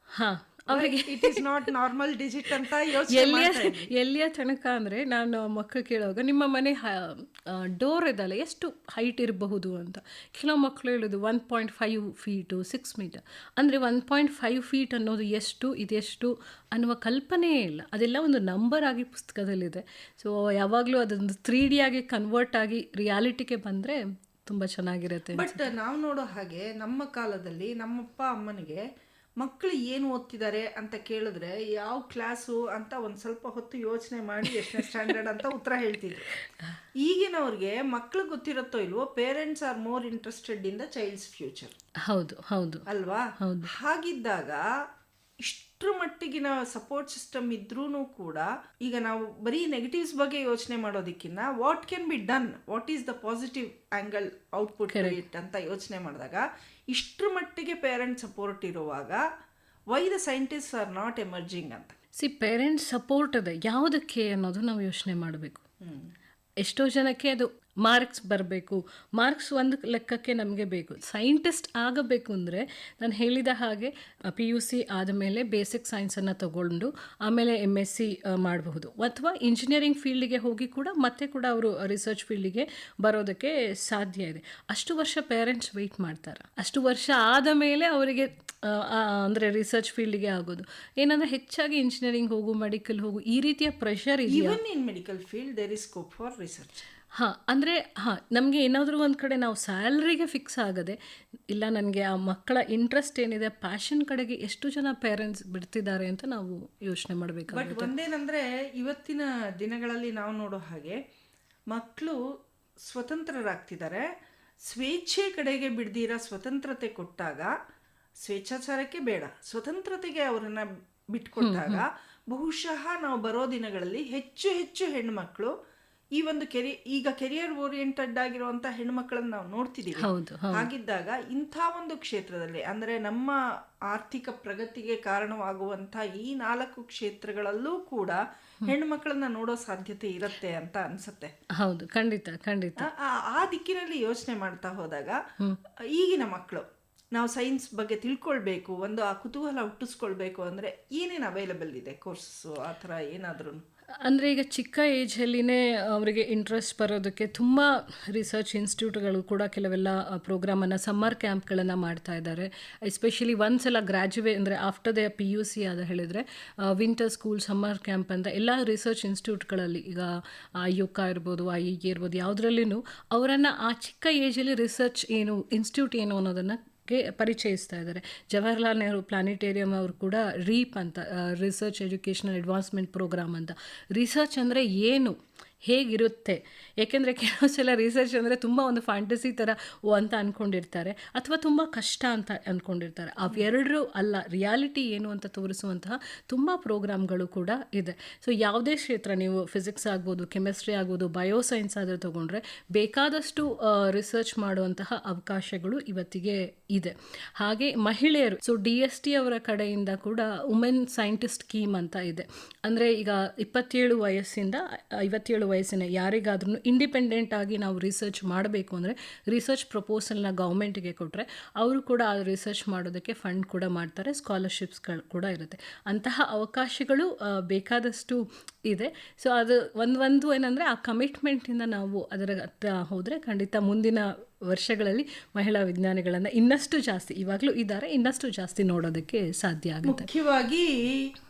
ಹಾಂ ಅವರಿಗೆ it is not normal digit ಅಂತ ಎಲ್ಲಿಯ ಎಲ್ಲಿಯ ತನಕ ಅಂದರೆ ನಾನು ಮಕ್ಕಳು ಕೇಳುವಾಗ ನಿಮ್ಮ ಮನೆ ಡೋರ್ ಇದಲ್ಲ ಎಷ್ಟು ಹೈಟ್ ಇರಬಹುದು ಅಂತ. ಕೆಲವು ಮಕ್ಕಳು ಹೇಳೋದು one point five feet six meter ಅಂದರೆ ಒನ್ ಪಾಯಿಂಟ್ ಫೈವ್ ಫೀಟ್ ಅನ್ನೋದು ಎಷ್ಟು ಇದೆಷ್ಟು ಅನ್ನುವ ಕಲ್ಪನೆಯೇ ಇಲ್ಲ. ಅದೆಲ್ಲ ಒಂದು ನಂಬರ್ ಆಗಿ ಪುಸ್ತಕದಲ್ಲಿದೆ. ಸೊ ಯಾವಾಗಲೂ ಅದೊಂದು ತ್ರೀ ಡಿ ಆಗಿ ಕನ್ವರ್ಟ್ ಆಗಿ ರಿಯಾಲಿಟಿಗೆ ಬಂದರೆ ತುಂಬ ಚೆನ್ನಾಗಿರುತ್ತೆ ಬಟ್ ನಾವು ನೋಡೋ ಹಾಗೆ ನಮ್ಮ ಕಾಲದಲ್ಲಿ ನಮ್ಮಪ್ಪ ಅಮ್ಮನಿಗೆ ಮಕ್ಕಳು ಏನು ಓದ್ತಿದ್ದಾರೆ ಅಂತ ಕೇಳಿದ್ರೆ ಯಾವ ಕ್ಲಾಸು ಅಂತ ಒಂದು ಸ್ವಲ್ಪ ಹೊತ್ತು ಯೋಚನೆ ಮಾಡಿ ಎಷ್ಟನೇ ಸ್ಟ್ಯಾಂಡರ್ಡ್ ಅಂತ ಉತ್ತರ ಹೇಳ್ತಿದ್ರು. ಈಗಿನವ್ರಿಗೆ ಮಕ್ಳು ಗೊತ್ತಿರುತ್ತೋ ಇಲ್ವೋ parents are more interested in the child's future ಹೌದು ಹೌದು. ಅಲ್ವಾ? ಹಾಗಿದ್ದಾಗ ಇಷ್ಟರ ಮಟ್ಟಿಗಿನ ಸಪೋರ್ಟ್ ಸಿಸ್ಟಮ್ ಇದ್ರೂ ಕೂಡ ಈಗ ನಾವು ಬರೀ ನೆಗೆಟಿವ್ಸ್ ಬಗ್ಗೆ ಯೋಚನೆ ಮಾಡೋದಕ್ಕಿಂತ what can be done what is the positive angle output ಅಂತ ಯೋಚನೆ ಮಾಡಿದಾಗ ಇಷ್ಟರ ಮಟ್ಟಿಗೆ ಪೇರೆಂಟ್ ಸಪೋರ್ಟ್ ಇರುವಾಗ why the scientist are not emerging ಅಂತ. ಸಿ ಪೇರೆಂಟ್ಸ್ ಸಪೋರ್ಟ್ ಅದೇ ಯಾವುದಕ್ಕೆ ಅನ್ನೋದು ನಾವು ಯೋಚನೆ ಮಾಡಬೇಕು. ಎಷ್ಟೋ ಜನಕ್ಕೆ ಅದು ಮಾರ್ಕ್ಸ್ ಬರಬೇಕು. ಮಾರ್ಕ್ಸ್ ಒಂದು ಲೆಕ್ಕಕ್ಕೆ ನಮಗೆ ಬೇಕು. ಸೈಂಟಿಸ್ಟ್ ಆಗಬೇಕು ಅಂದರೆ ನಾನು ಹೇಳಿದ ಹಾಗೆ ಪಿ ಯು ಸಿ ಆದಮೇಲೆ ಬೇಸಿಕ್ ಸೈನ್ಸನ್ನು ತಗೊಂಡು, ಆಮೇಲೆ ಎಂ ಎಸ್ ಸಿ ಮಾಡಬಹುದು. ಅಥವಾ ಇಂಜಿನಿಯರಿಂಗ್ ಫೀಲ್ಡಿಗೆ ಹೋಗಿ ಕೂಡ ಮತ್ತೆ ಕೂಡ ಅವರು ರಿಸರ್ಚ್ ಫೀಲ್ಡಿಗೆ ಬರೋದಕ್ಕೆ ಸಾಧ್ಯ ಇದೆ. ಅಷ್ಟು ವರ್ಷ ಪೇರೆಂಟ್ಸ್ ವೆಯ್ಟ್ ಮಾಡ್ತಾರೆ? ಅಷ್ಟು ವರ್ಷ ಆದ ಮೇಲೆ ಅವರಿಗೆ ಅಂದರೆ ರಿಸರ್ಚ್ ಫೀಲ್ಡಿಗೆ ಆಗೋದು. ಏನಂದರೆ ಹೆಚ್ಚಾಗಿ ಇಂಜಿನಿಯರಿಂಗ್ ಹೋಗು ಮೆಡಿಕಲ್ ಹೋಗು, ಈ ರೀತಿಯ ಪ್ರೆಷರ್ ಇದೆ medical field there is scope for research ಹಾಂ ಅಂದರೆ ಹಾಂ ನಮಗೆ ಏನಾದರೂ ಒಂದು ಕಡೆ ನಾವು ಸ್ಯಾಲ್ರಿಗೆ ಫಿಕ್ಸ್ ಆಗದೆ ಇಲ್ಲ ನನಗೆ ಆ ಮಕ್ಕಳ ಇಂಟ್ರೆಸ್ಟ್ ಏನಿದೆ ಪ್ಯಾಷನ್ ಕಡೆಗೆ ಎಷ್ಟು ಜನ ಪೇರೆಂಟ್ಸ್ ಬಿಡ್ತಿದ್ದಾರೆ ಅಂತ ನಾವು ಯೋಚನೆ ಬಟ್ ಮಾಡಬೇಕಾಗುತ್ತೆ ಒಂದೇನಂದ್ರೆ ಇವತ್ತಿನ ದಿನಗಳಲ್ಲಿ ನಾವು ನೋಡೋ ಹಾಗೆ ಮಕ್ಕಳು ಸ್ವತಂತ್ರರಾಗ್ತಿದ್ದಾರೆ. ಸ್ವೇಚ್ಛೆ ಕಡೆಗೆ ಬಿಡ್ದಿರ ಸ್ವತಂತ್ರತೆ ಕೊಟ್ಟಾಗ ಸ್ವೇಚ್ಛಾಚಾರಕ್ಕೆ ಬೇಡ. ಸ್ವತಂತ್ರತೆಗೆ ಅವರನ್ನು ಬಿಟ್ಕೊಟ್ಟಾಗ ಬಹುಶಃ ನಾವು ಬರೋ ದಿನಗಳಲ್ಲಿ ಹೆಚ್ಚು ಹೆಚ್ಚು ಹೆಣ್ಮಕ್ಳು ಈ ಒಂದು ಕೆರಿ ಈಗ ಕೆರಿಯರ್ ಓರಿಯೆಂಟೆಡ್ ಆಗಿರುವಂತ ಹೆಣ್ಮಕ್ಳನ್ನ ನಾವು ನೋಡ್ತಿದೀವಿ. ಹೌದು ಹಾಗಿದ್ದಾಗ ಇಂಥ ಒಂದು ಕ್ಷೇತ್ರದಲ್ಲಿ ಅಂದ್ರೆ ನಮ್ಮ ಆರ್ಥಿಕ ಪ್ರಗತಿಗೆ ಕಾರಣವಾಗುವಂತ ಈ ನಾಲ್ಕು ಕ್ಷೇತ್ರಗಳಲ್ಲೂ ಕೂಡ ಹೆಣ್ಮಕ್ಳನ್ನ ನೋಡೋ ಸಾಧ್ಯತೆ ಇರುತ್ತೆ ಅಂತ ಅನ್ಸುತ್ತೆ. ಹೌದು ಖಂಡಿತ ಖಂಡಿತ. ಆ ದಿಕ್ಕಿನಲ್ಲಿ ಯೋಚನೆ ಮಾಡ್ತಾ ಹೋದಾಗ ಈಗಿನ ಮಕ್ಕಳು ನಾವು ಸೈನ್ಸ್ ಬಗ್ಗೆ ತಿಳ್ಕೊಳ್ಬೇಕು ಒಂದು ಆ ಕುತೂಹಲ ಹುಟ್ಟಿಸ್ಕೊಳ್ಬೇಕು ಅಂದ್ರೆ ಏನೇನು ಅವೈಲಬಲ್ ಇದೆ ಕೋರ್ಸಸ್ ಆ ಥರ ಏನಾದ್ರೂ ಅಂದರೆ ಈಗ ಚಿಕ್ಕ ಏಜಲ್ಲಿನೇ ಅವರಿಗೆ ಇಂಟ್ರೆಸ್ಟ್ ಬರೋದಕ್ಕೆ ತುಂಬ ರಿಸರ್ಚ್ ಇನ್ಸ್ಟಿಟ್ಯೂಟ್ಗಳು ಕೂಡ ಕೆಲವೆಲ್ಲ ಪ್ರೋಗ್ರಾಮನ್ನು ಸಮ್ಮರ್ ಕ್ಯಾಂಪ್ಗಳನ್ನು ಮಾಡ್ತಾ ಇದ್ದಾರೆ. ಎಸ್ಪೆಷಲಿ ಒಂದ್ಸಲ ಗ್ರ್ಯಾಜುವೇ ಅಂದರೆ after the P U C ಅಂತ ಹೇಳಿದರೆ ವಿಂಟರ್ ಸ್ಕೂಲ್ ಸಮ್ಮರ್ ಕ್ಯಾಂಪ್ ಅಂತ ಎಲ್ಲ ರಿಸರ್ಚ್ ಇನ್ಸ್ಟಿಟ್ಯೂಟ್ಗಳಲ್ಲಿ ಈಗ ಯುಕ ಇರ್ಬೋದು ಐ ಇ ಇರ್ಬೋದು, ಯಾವುದ್ರಲ್ಲಿನೂ ಅವರನ್ನು ಆ ಚಿಕ್ಕ ಏಜಲ್ಲಿ ರಿಸರ್ಚ್ ಏನು ಇನ್ಸ್ಟಿಟ್ಯೂಟ್ ಏನು ಅನ್ನೋದನ್ನು ಗೆ ಪರಿಚಯಿಸ್ತಾ ಇದ್ದಾರೆ. ಜವಾಹರ್ಲಾಲ್ ನೆಹರು ಪ್ಲಾನಿಟೇರಿಯಂ ಅವರು ಕೂಡ ರೀಪ್ ಅಂತ ರಿಸರ್ಚ್ ಎಜುಕೇಷನಲ್ ಅಡ್ವಾನ್ಸ್ಮೆಂಟ್ ಪ್ರೋಗ್ರಾಮ್ ಅಂತ. ರಿಸರ್ಚ್ ಅಂದರೆ ಏನು? ಹೇಗಿರುತ್ತೆ? ಏಕೆಂದರೆ ಕೆಲವು ಸಲ ರಿಸರ್ಚ್ ಅಂದರೆ ತುಂಬ ಒಂದು ಫ್ಯಾಂಟಸಿ ಥರ ಅಂತ ಅಂದ್ಕೊಂಡಿರ್ತಾರೆ ಅಥವಾ ತುಂಬ ಕಷ್ಟ ಅಂತ ಅಂದ್ಕೊಂಡಿರ್ತಾರೆ ಅವೆರಡರೂ ಅಲ್ಲ ರಿಯಾಲಿಟಿ ಏನು ಅಂತ ತೋರಿಸುವಂತಹ ತುಂಬ ಪ್ರೋಗ್ರಾಮ್ಗಳು ಕೂಡ ಇದೆ. ಸೊ ಯಾವುದೇ ಕ್ಷೇತ್ರ, ನೀವು ಫಿಸಿಕ್ಸ್ ಆಗ್ಬೋದು ಕೆಮಿಸ್ಟ್ರಿ ಆಗ್ಬೋದು ಬಯೋಸೈನ್ಸ್ ಆದರೆ ತೊಗೊಂಡ್ರೆ ಬೇಕಾದಷ್ಟು ರಿಸರ್ಚ್ ಮಾಡುವಂತಹ ಅವಕಾಶಗಳು ಇವತ್ತಿಗೆ ಇದೆ. ಹಾಗೆ ಮಹಿಳೆಯರು ಸೊ ಡಿ ಎಸ್ ಟಿ ಅವರ ಕಡೆಯಿಂದ ಕೂಡ ವುಮೆನ್ ಸೈಂಟಿಸ್ಟ್ ಸ್ಕೀಮ್ ಅಂತ ಇದೆ. ಅಂದರೆ ಈಗ ಇಪ್ಪತ್ತೇಳು ವಯಸ್ಸಿಂದ ಐವತ್ತೇಳು ವಯಸ್ಸಿನ ಯಾರಿಗಾದ್ರೂ ಇಂಡಿಪೆಂಡೆಂಟ್ ಆಗಿ ನಾವು ರಿಸರ್ಚ್ ಮಾಡಬೇಕು ಅಂದರೆ ರಿಸರ್ಚ್ ಪ್ರಪೋಸಲ್ನ ಗೌರ್ಮೆಂಟಿಗೆ ಕೊಟ್ಟರೆ ಅವರು ಕೂಡ ಆ ರಿಸರ್ಚ್ ಮಾಡೋದಕ್ಕೆ ಫಂಡ್ ಕೂಡ ಮಾಡ್ತಾರೆ ಸ್ಕಾಲರ್ಶಿಪ್ಸ್ಗಳು ಕೂಡ ಇರುತ್ತೆ. ಅಂತಹ ಅವಕಾಶಗಳು ಬೇಕಾದಷ್ಟು ಇದೆ. ಸೊ ಅದು ಒಂದು ಒಂದು ಏನಂದರೆ ಆ ಕಮಿಟ್ಮೆಂಟಿಂದ ನಾವು ಅದರ ಹತ್ರ ಹೋದರೆ ಖಂಡಿತ ಮುಂದಿನ ವರ್ಷಗಳಲ್ಲಿ ಮಹಿಳಾ ವಿಜ್ಞಾನಿಗಳನ್ನು ಇನ್ನಷ್ಟು ಜಾಸ್ತಿ ಇವಾಗಲೂ ಇದ್ದಾರೆ ಇನ್ನಷ್ಟು ಜಾಸ್ತಿ ನೋಡೋದಕ್ಕೆ ಸಾಧ್ಯ ಆಗುತ್ತೆ. ಮುಖ್ಯವಾಗಿ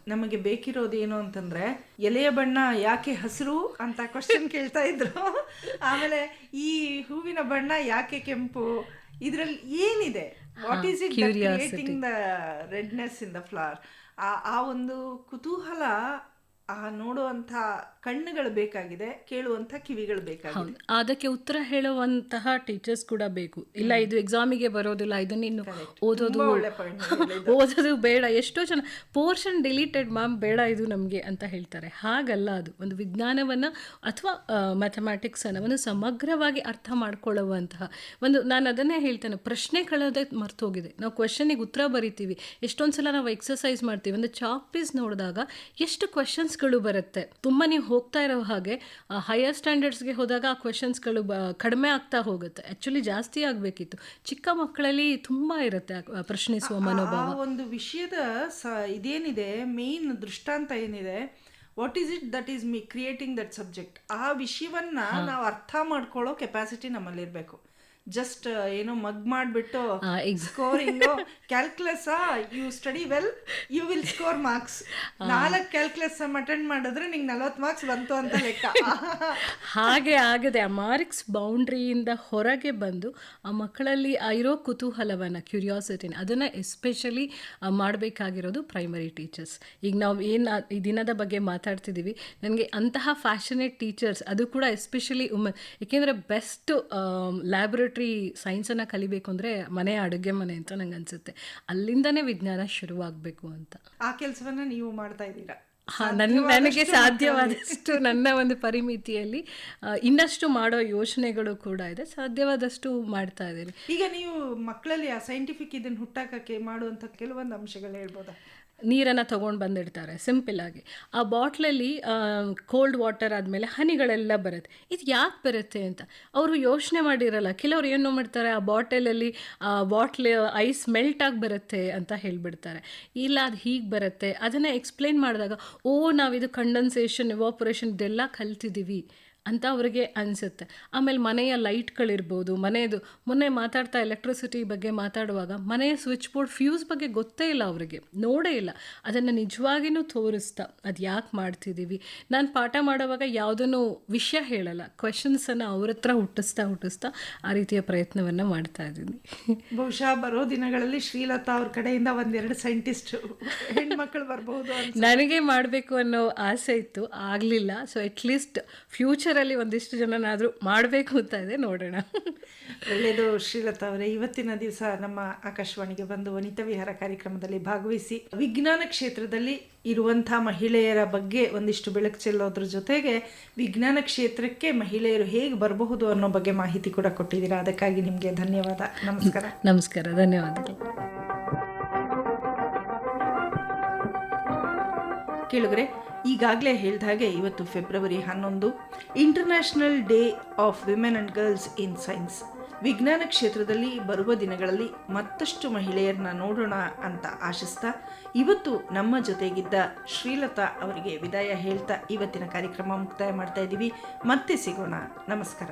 ನಮಗೆ ಬೇಕಿರೋದು ಏನು ಅಂತಂದ್ರೆ ಎಲೆಯ ಬಣ್ಣ ಯಾಕೆ ಹಸಿರು ಅಂತ ಕ್ವಶನ್ ಕೇಳ್ತಾ ಇದ್ರು. ಆಮೇಲೆ ಈ ಹೂವಿನ ಬಣ್ಣ ಯಾಕೆ ಕೆಂಪು ಇದರಲ್ಲಿ ಏನಿದೆ? What is it creating the redness in the flower ಆ ಆ ಒಂದು ಕುತೂಹಲ ಆ ನೋಡುವಂಥ ಕಣ್ಣುಗಳು ಬೇಕಾಗಿದೆ ಕೇಳುವಂಥ ಕಿವಿಗಳು ಬೇಕಾಗಿದೆ. ಅದಕ್ಕೆ ಉತ್ತರ ಹೇಳುವಂತಹ ಟೀಚರ್ಸ್ ಕೂಡ ಬೇಕು. ಇಲ್ಲ ಇದು ಎಕ್ಸಾಮಿಗೆ ಬರೋದಿಲ್ಲ ಇದನ್ನ ಇನ್ನು ಓದೋದು <laughs> ಓದೋದು ಬೇಡ. ಎಷ್ಟೋ ಜನ ಪೋರ್ಷನ್ ಡಿಲೀಟೆಡ್ ಮ್ಯಾಮ್ ಬೇಡ ಇದು ನಮಗೆ ಅಂತ ಹೇಳ್ತಾರೆ. ಹಾಗಲ್ಲ ಅದು. ಒಂದು ವಿಜ್ಞಾನವನ್ನು ಅಥವಾ ಮ್ಯಾಥಮ್ಯಾಟಿಕ್ಸನ್ನು ಒಂದು ಸಮಗ್ರವಾಗಿ ಅರ್ಥ ಮಾಡ್ಕೊಳ್ಳುವಂತಹ ಒಂದು ನಾನು ಅದನ್ನೇ ಹೇಳ್ತೇನೆ. ಪ್ರಶ್ನೆ ಕಳೆಯೋದೇ ಮರ್ತೋಗಿದೆ. ನಾವು ಕ್ವಶನ್ಗೆ ಉತ್ತರ ಬರಿತೀವಿ. ಎಷ್ಟೊಂದ್ಸಲ ನಾವು ಎಕ್ಸಸೈಸ್ ಮಾಡ್ತೀವಿ. ಒಂದು ಚಾಕ್ ಪೀಸ್ ನೋಡಿದಾಗ ಎಷ್ಟು ಕ್ವಶನ್ಸ್ಗಳು ಬರುತ್ತೆ. ತುಂಬ ನೀವು ಹೋಗ್ತಾ ಇರೋ ಹಾಗೆ ಹೈಯರ್ ಸ್ಟ್ಯಾಂಡರ್ಡ್ಸ್ಗೆ ಹೋದಾಗ ಆ ಕ್ವೆಶನ್ಸ್ಗಳು ಬ ಕಡಿಮೆ ಆಗ್ತಾ ಹೋಗುತ್ತೆ. ಆ್ಯಕ್ಚುಲಿ ಜಾಸ್ತಿ ಆಗಬೇಕಿತ್ತು. ಚಿಕ್ಕ ಮಕ್ಕಳಲ್ಲಿ ತುಂಬ ಇರುತ್ತೆ ಪ್ರಶ್ನಿಸುವ ಮನೋಭಾವ ಆ ಒಂದು ವಿಷಯದ ಸ ಇದೇನಿದೆ ಮೇನ್ ದೃಷ್ಟಾಂತ ಏನಿದೆ what is it that is me creating that subject ಆ ವಿಷಯವನ್ನ ನಾವು ಅರ್ಥ ಮಾಡ್ಕೊಳ್ಳೋ ಕೆಪಾಸಿಟಿ ನಮ್ಮಲ್ಲಿ ಇರಬೇಕು ಜಸ್ಟ್ ಏನೋ ಮಗ್ ಮಾಡಿಬಿಟ್ಟು scoring calculus you study well you will score marks ನಾಲ್ಕು ಕ್ಯಾಲ್ಕುಲಸ್ ಅಟೆಂಡ್ ಮಾಡಿದ್ರೆ ನಿಂಗೆ ನಲ್ವತ್ತು ಮಾರ್ಕ್ಸ್ ಬಂತು ಅಂತ ಲೆಕ್ಕ. <laughs> ಹಾಗೆ ಆಗದೆ. ಆ ಮಾರ್ಕ್ಸ್ ಬೌಂಡ್ರಿಯಿಂದ ಹೊರಗೆ ಬಂದು ಆ ಮಕ್ಕಳಲ್ಲಿ ಇರೋ ಕುತೂಹಲವನ್ನು ಕ್ಯೂರಿಯಾಸಿಟಿನ ಅದನ್ನು ಎಸ್ಪೆಷಲಿ ಮಾಡಬೇಕಾಗಿರೋದು ಪ್ರೈಮರಿ ಟೀಚರ್ಸ್ ಈಗ ನಾವು ಏನು ಈ ದಿನದ ಬಗ್ಗೆ ಮಾತಾಡ್ತಿದ್ದೀವಿ ನನಗೆ ಅಂತಹ ಫ್ಯಾಷನೇಟ್ ಟೀಚರ್ಸ್ ಅದು ಕೂಡ ಎಸ್ಪೆಷಲಿ ಉಮನ್ ಏಕೆಂದರೆ ಬೆಸ್ಟ್ ಲ್ಯಾಬ್ರೇಟ್ರಿ ಸೈನ್ಸನ್ನು ಕಲಿಬೇಕು ಅಂದರೆ ಮನೆ ಅಡುಗೆ ಮನೆ ಅಂತ ನಂಗೆ ಅನಿಸುತ್ತೆ. ಅಲ್ಲಿಂದನೇ ವಿಜ್ಞಾನ ಶುರುವಾಗಬೇಕು ಅಂತ. ಆ ಕೆಲಸವನ್ನು ನೀವು ಮಾಡ್ತಾ ಇದ್ದೀರಾ? ಹಾಂ ನನ್ನ ನನಗೆ ಸಾಧ್ಯವಾದಷ್ಟು ನನ್ನ ಒಂದು ಪರಿಮಿತಿಯಲ್ಲಿ ಇನ್ನಷ್ಟು ಮಾಡೋ ಯೋಚನೆಗಳು ಕೂಡ ಇದೆ. ಸಾಧ್ಯವಾದಷ್ಟು ಮಾಡ್ತಾ ಇದ್ದೀನಿ. ಈಗ ನೀವು ಮಕ್ಕಳಲ್ಲಿ ಆ ಸೈಂಟಿಫಿಕ್ ಇದನ್ನು ಹುಟ್ಟಾಕಕ್ಕೆ ಮಾಡುವಂಥ ಕೆಲವೊಂದು ಅಂಶಗಳು ಹೇಳ್ಬೋದಾ? ನೀರನ್ನು ತೊಗೊಂಡು ಬಂದಿಡ್ತಾರೆ ಸಿಂಪಲ್ ಆಗಿ. ಆ ಬಾಟ್ಲಲ್ಲಿ ಕೋಲ್ಡ್ ವಾಟರ್ ಆದಮೇಲೆ ಹನಿಗಳೆಲ್ಲ ಬರುತ್ತೆ. ಇದು ಯಾಕೆ ಬರುತ್ತೆ ಅಂತ? ಅವರು ಯೋಚನೆ ಮಾಡಿರಲ್ಲ. ಕೆಲವ್ರು ಏನು ಮಾಡ್ತಾರೆ? ಆ ಬಾಟಲಲ್ಲಿ ಬಾಟ್ಲ್ ಐಸ್ ಮೆಲ್ಟ್ ಆಗಿ ಬರುತ್ತೆ ಅಂತ ಹೇಳಿಬಿಡ್ತಾರೆ. ಇಲ್ಲ, ಅದು ಹೀಗೆ ಬರುತ್ತೆ. ಅದನ್ನು ಎಕ್ಸ್ಪ್ಲೇನ್ ಮಾಡಿದಾಗ, ಓ ನಾವಿದು ಕಂಡನ್ಸೇಷನ್ ಇವಾಪರೇಷನ್ ಇದೆಲ್ಲ ಕಲ್ತಿದ್ದೀವಿ ಅಂತ ಅವರಿಗೆ ಅನಿಸುತ್ತೆ. ಆಮೇಲೆ ಮನೆಯ ಲೈಟ್ಗಳಿರ್ಬೋದು ಮನೆಯದು ಮೊನ್ನೆ ಮಾತಾಡ್ತಾ ಎಲೆಕ್ಟ್ರಿಸಿಟಿ ಬಗ್ಗೆ ಮಾತಾಡುವಾಗ ಮನೆಯ ಸ್ವಿಚ್ ಬೋರ್ಡ್ ಫ್ಯೂಸ್ ಬಗ್ಗೆ ಗೊತ್ತೇ ಇಲ್ಲ ಅವರಿಗೆ ನೋಡೇ ಇಲ್ಲ. ಅದನ್ನು ನಿಜವಾಗಿಯೂ ತೋರಿಸ್ತಾ ಅದು ಯಾಕೆ ಮಾಡ್ತಿದ್ದೀವಿ ನಾನು ಪಾಠ ಮಾಡುವಾಗ ಯಾವುದನ್ನು ವಿಷಯ ಹೇಳಲ್ಲ ಕ್ವೆಶನ್ಸನ್ನು ಅವ್ರ ಹತ್ರ ಹುಟ್ಟಿಸ್ತಾ ಹುಟ್ಟಿಸ್ತಾ ಆ ರೀತಿಯ ಪ್ರಯತ್ನವನ್ನು ಮಾಡ್ತಾ ಇದ್ದೀನಿ. ಬಹುಶಃ ಬರೋ ದಿನಗಳಲ್ಲಿ ಶ್ರೀಲತಾ ಅವ್ರ ಕಡೆಯಿಂದ ಒಂದೆರಡು ಸೈಂಟಿಸ್ಟ್ ಹೆಣ್ಮಕ್ಳು ಬರಬಹುದು ನನಗೆ ಮಾಡಬೇಕು ಅನ್ನೋ ಆಸೆ ಇತ್ತು ಆಗಲಿಲ್ಲ. ಸೊ ಅಟ್ಲೀಸ್ಟ್ ಫ್ಯೂಚರಲ್ಲಿ ಒಂದಿಷ್ಟು ಜನನಾದರೂ ಮಾಡಬೇಕು ಅಂತ ಇದೆ ನೋಡೋಣ. ಒಳ್ಳೆಯದು ಶ್ರೀಲತಾ ಅವರೇ. ಇವತ್ತಿನ ದಿವಸ ನಮ್ಮ ಆಕಾಶವಾಣಿಗೆ ಬಂದು ವನಿತಾ ವಿಹಾರ ಕಾರ್ಯಕ್ರಮದಲ್ಲಿ ಭಾಗವಹಿಸಿ ವಿಜ್ಞಾನ ಕ್ಷೇತ್ರದಲ್ಲಿ ಇರುವಂಥ ಮಹಿಳೆಯರ ಬಗ್ಗೆ ಒಂದಿಷ್ಟು ಬೆಳಕು ಚೆಲ್ಲೋದ್ರ ಜೊತೆಗೆ ವಿಜ್ಞಾನ ಕ್ಷೇತ್ರಕ್ಕೆ ಮಹಿಳೆಯರು ಹೇಗೆ ಬರಬಹುದು ಅನ್ನೋ ಬಗ್ಗೆ ಮಾಹಿತಿ ಕೂಡ ಕೊಟ್ಟಿದ್ದೀರಾ. ಅದಕ್ಕಾಗಿ ನಿಮಗೆ ಧನ್ಯವಾದ. ನಮಸ್ಕಾರ. ನಮಸ್ಕಾರ ಧನ್ಯವಾದಗಳು. ಕೇಳಿದ್ರೆ ಈಗಾಗಲೇ ಹೇಳಿದ ಹಾಗೆ ಇವತ್ತು ಫೆಬ್ರವರಿ ಹನ್ನೊಂದು international day of women and girls in science ವಿಜ್ಞಾನ ಕ್ಷೇತ್ರದಲ್ಲಿ ಬರುವ ದಿನಗಳಲ್ಲಿ ಮತ್ತಷ್ಟು ಮಹಿಳೆಯರನ್ನ ನೋಡೋಣ ಅಂತ ಆಶಿಸ್ತಾ ಇವತ್ತು ನಮ್ಮ ಜೊತೆಗಿದ್ದ ಶ್ರೀಲತಾ ಅವರಿಗೆ ವಿದಾಯ ಹೇಳ್ತಾ ಇವತ್ತಿನ ಕಾರ್ಯಕ್ರಮ ಮುಕ್ತಾಯ ಮಾಡ್ತಾ ಇದ್ದೀವಿ. ಮತ್ತೆ ಸಿಗೋಣ. ನಮಸ್ಕಾರ.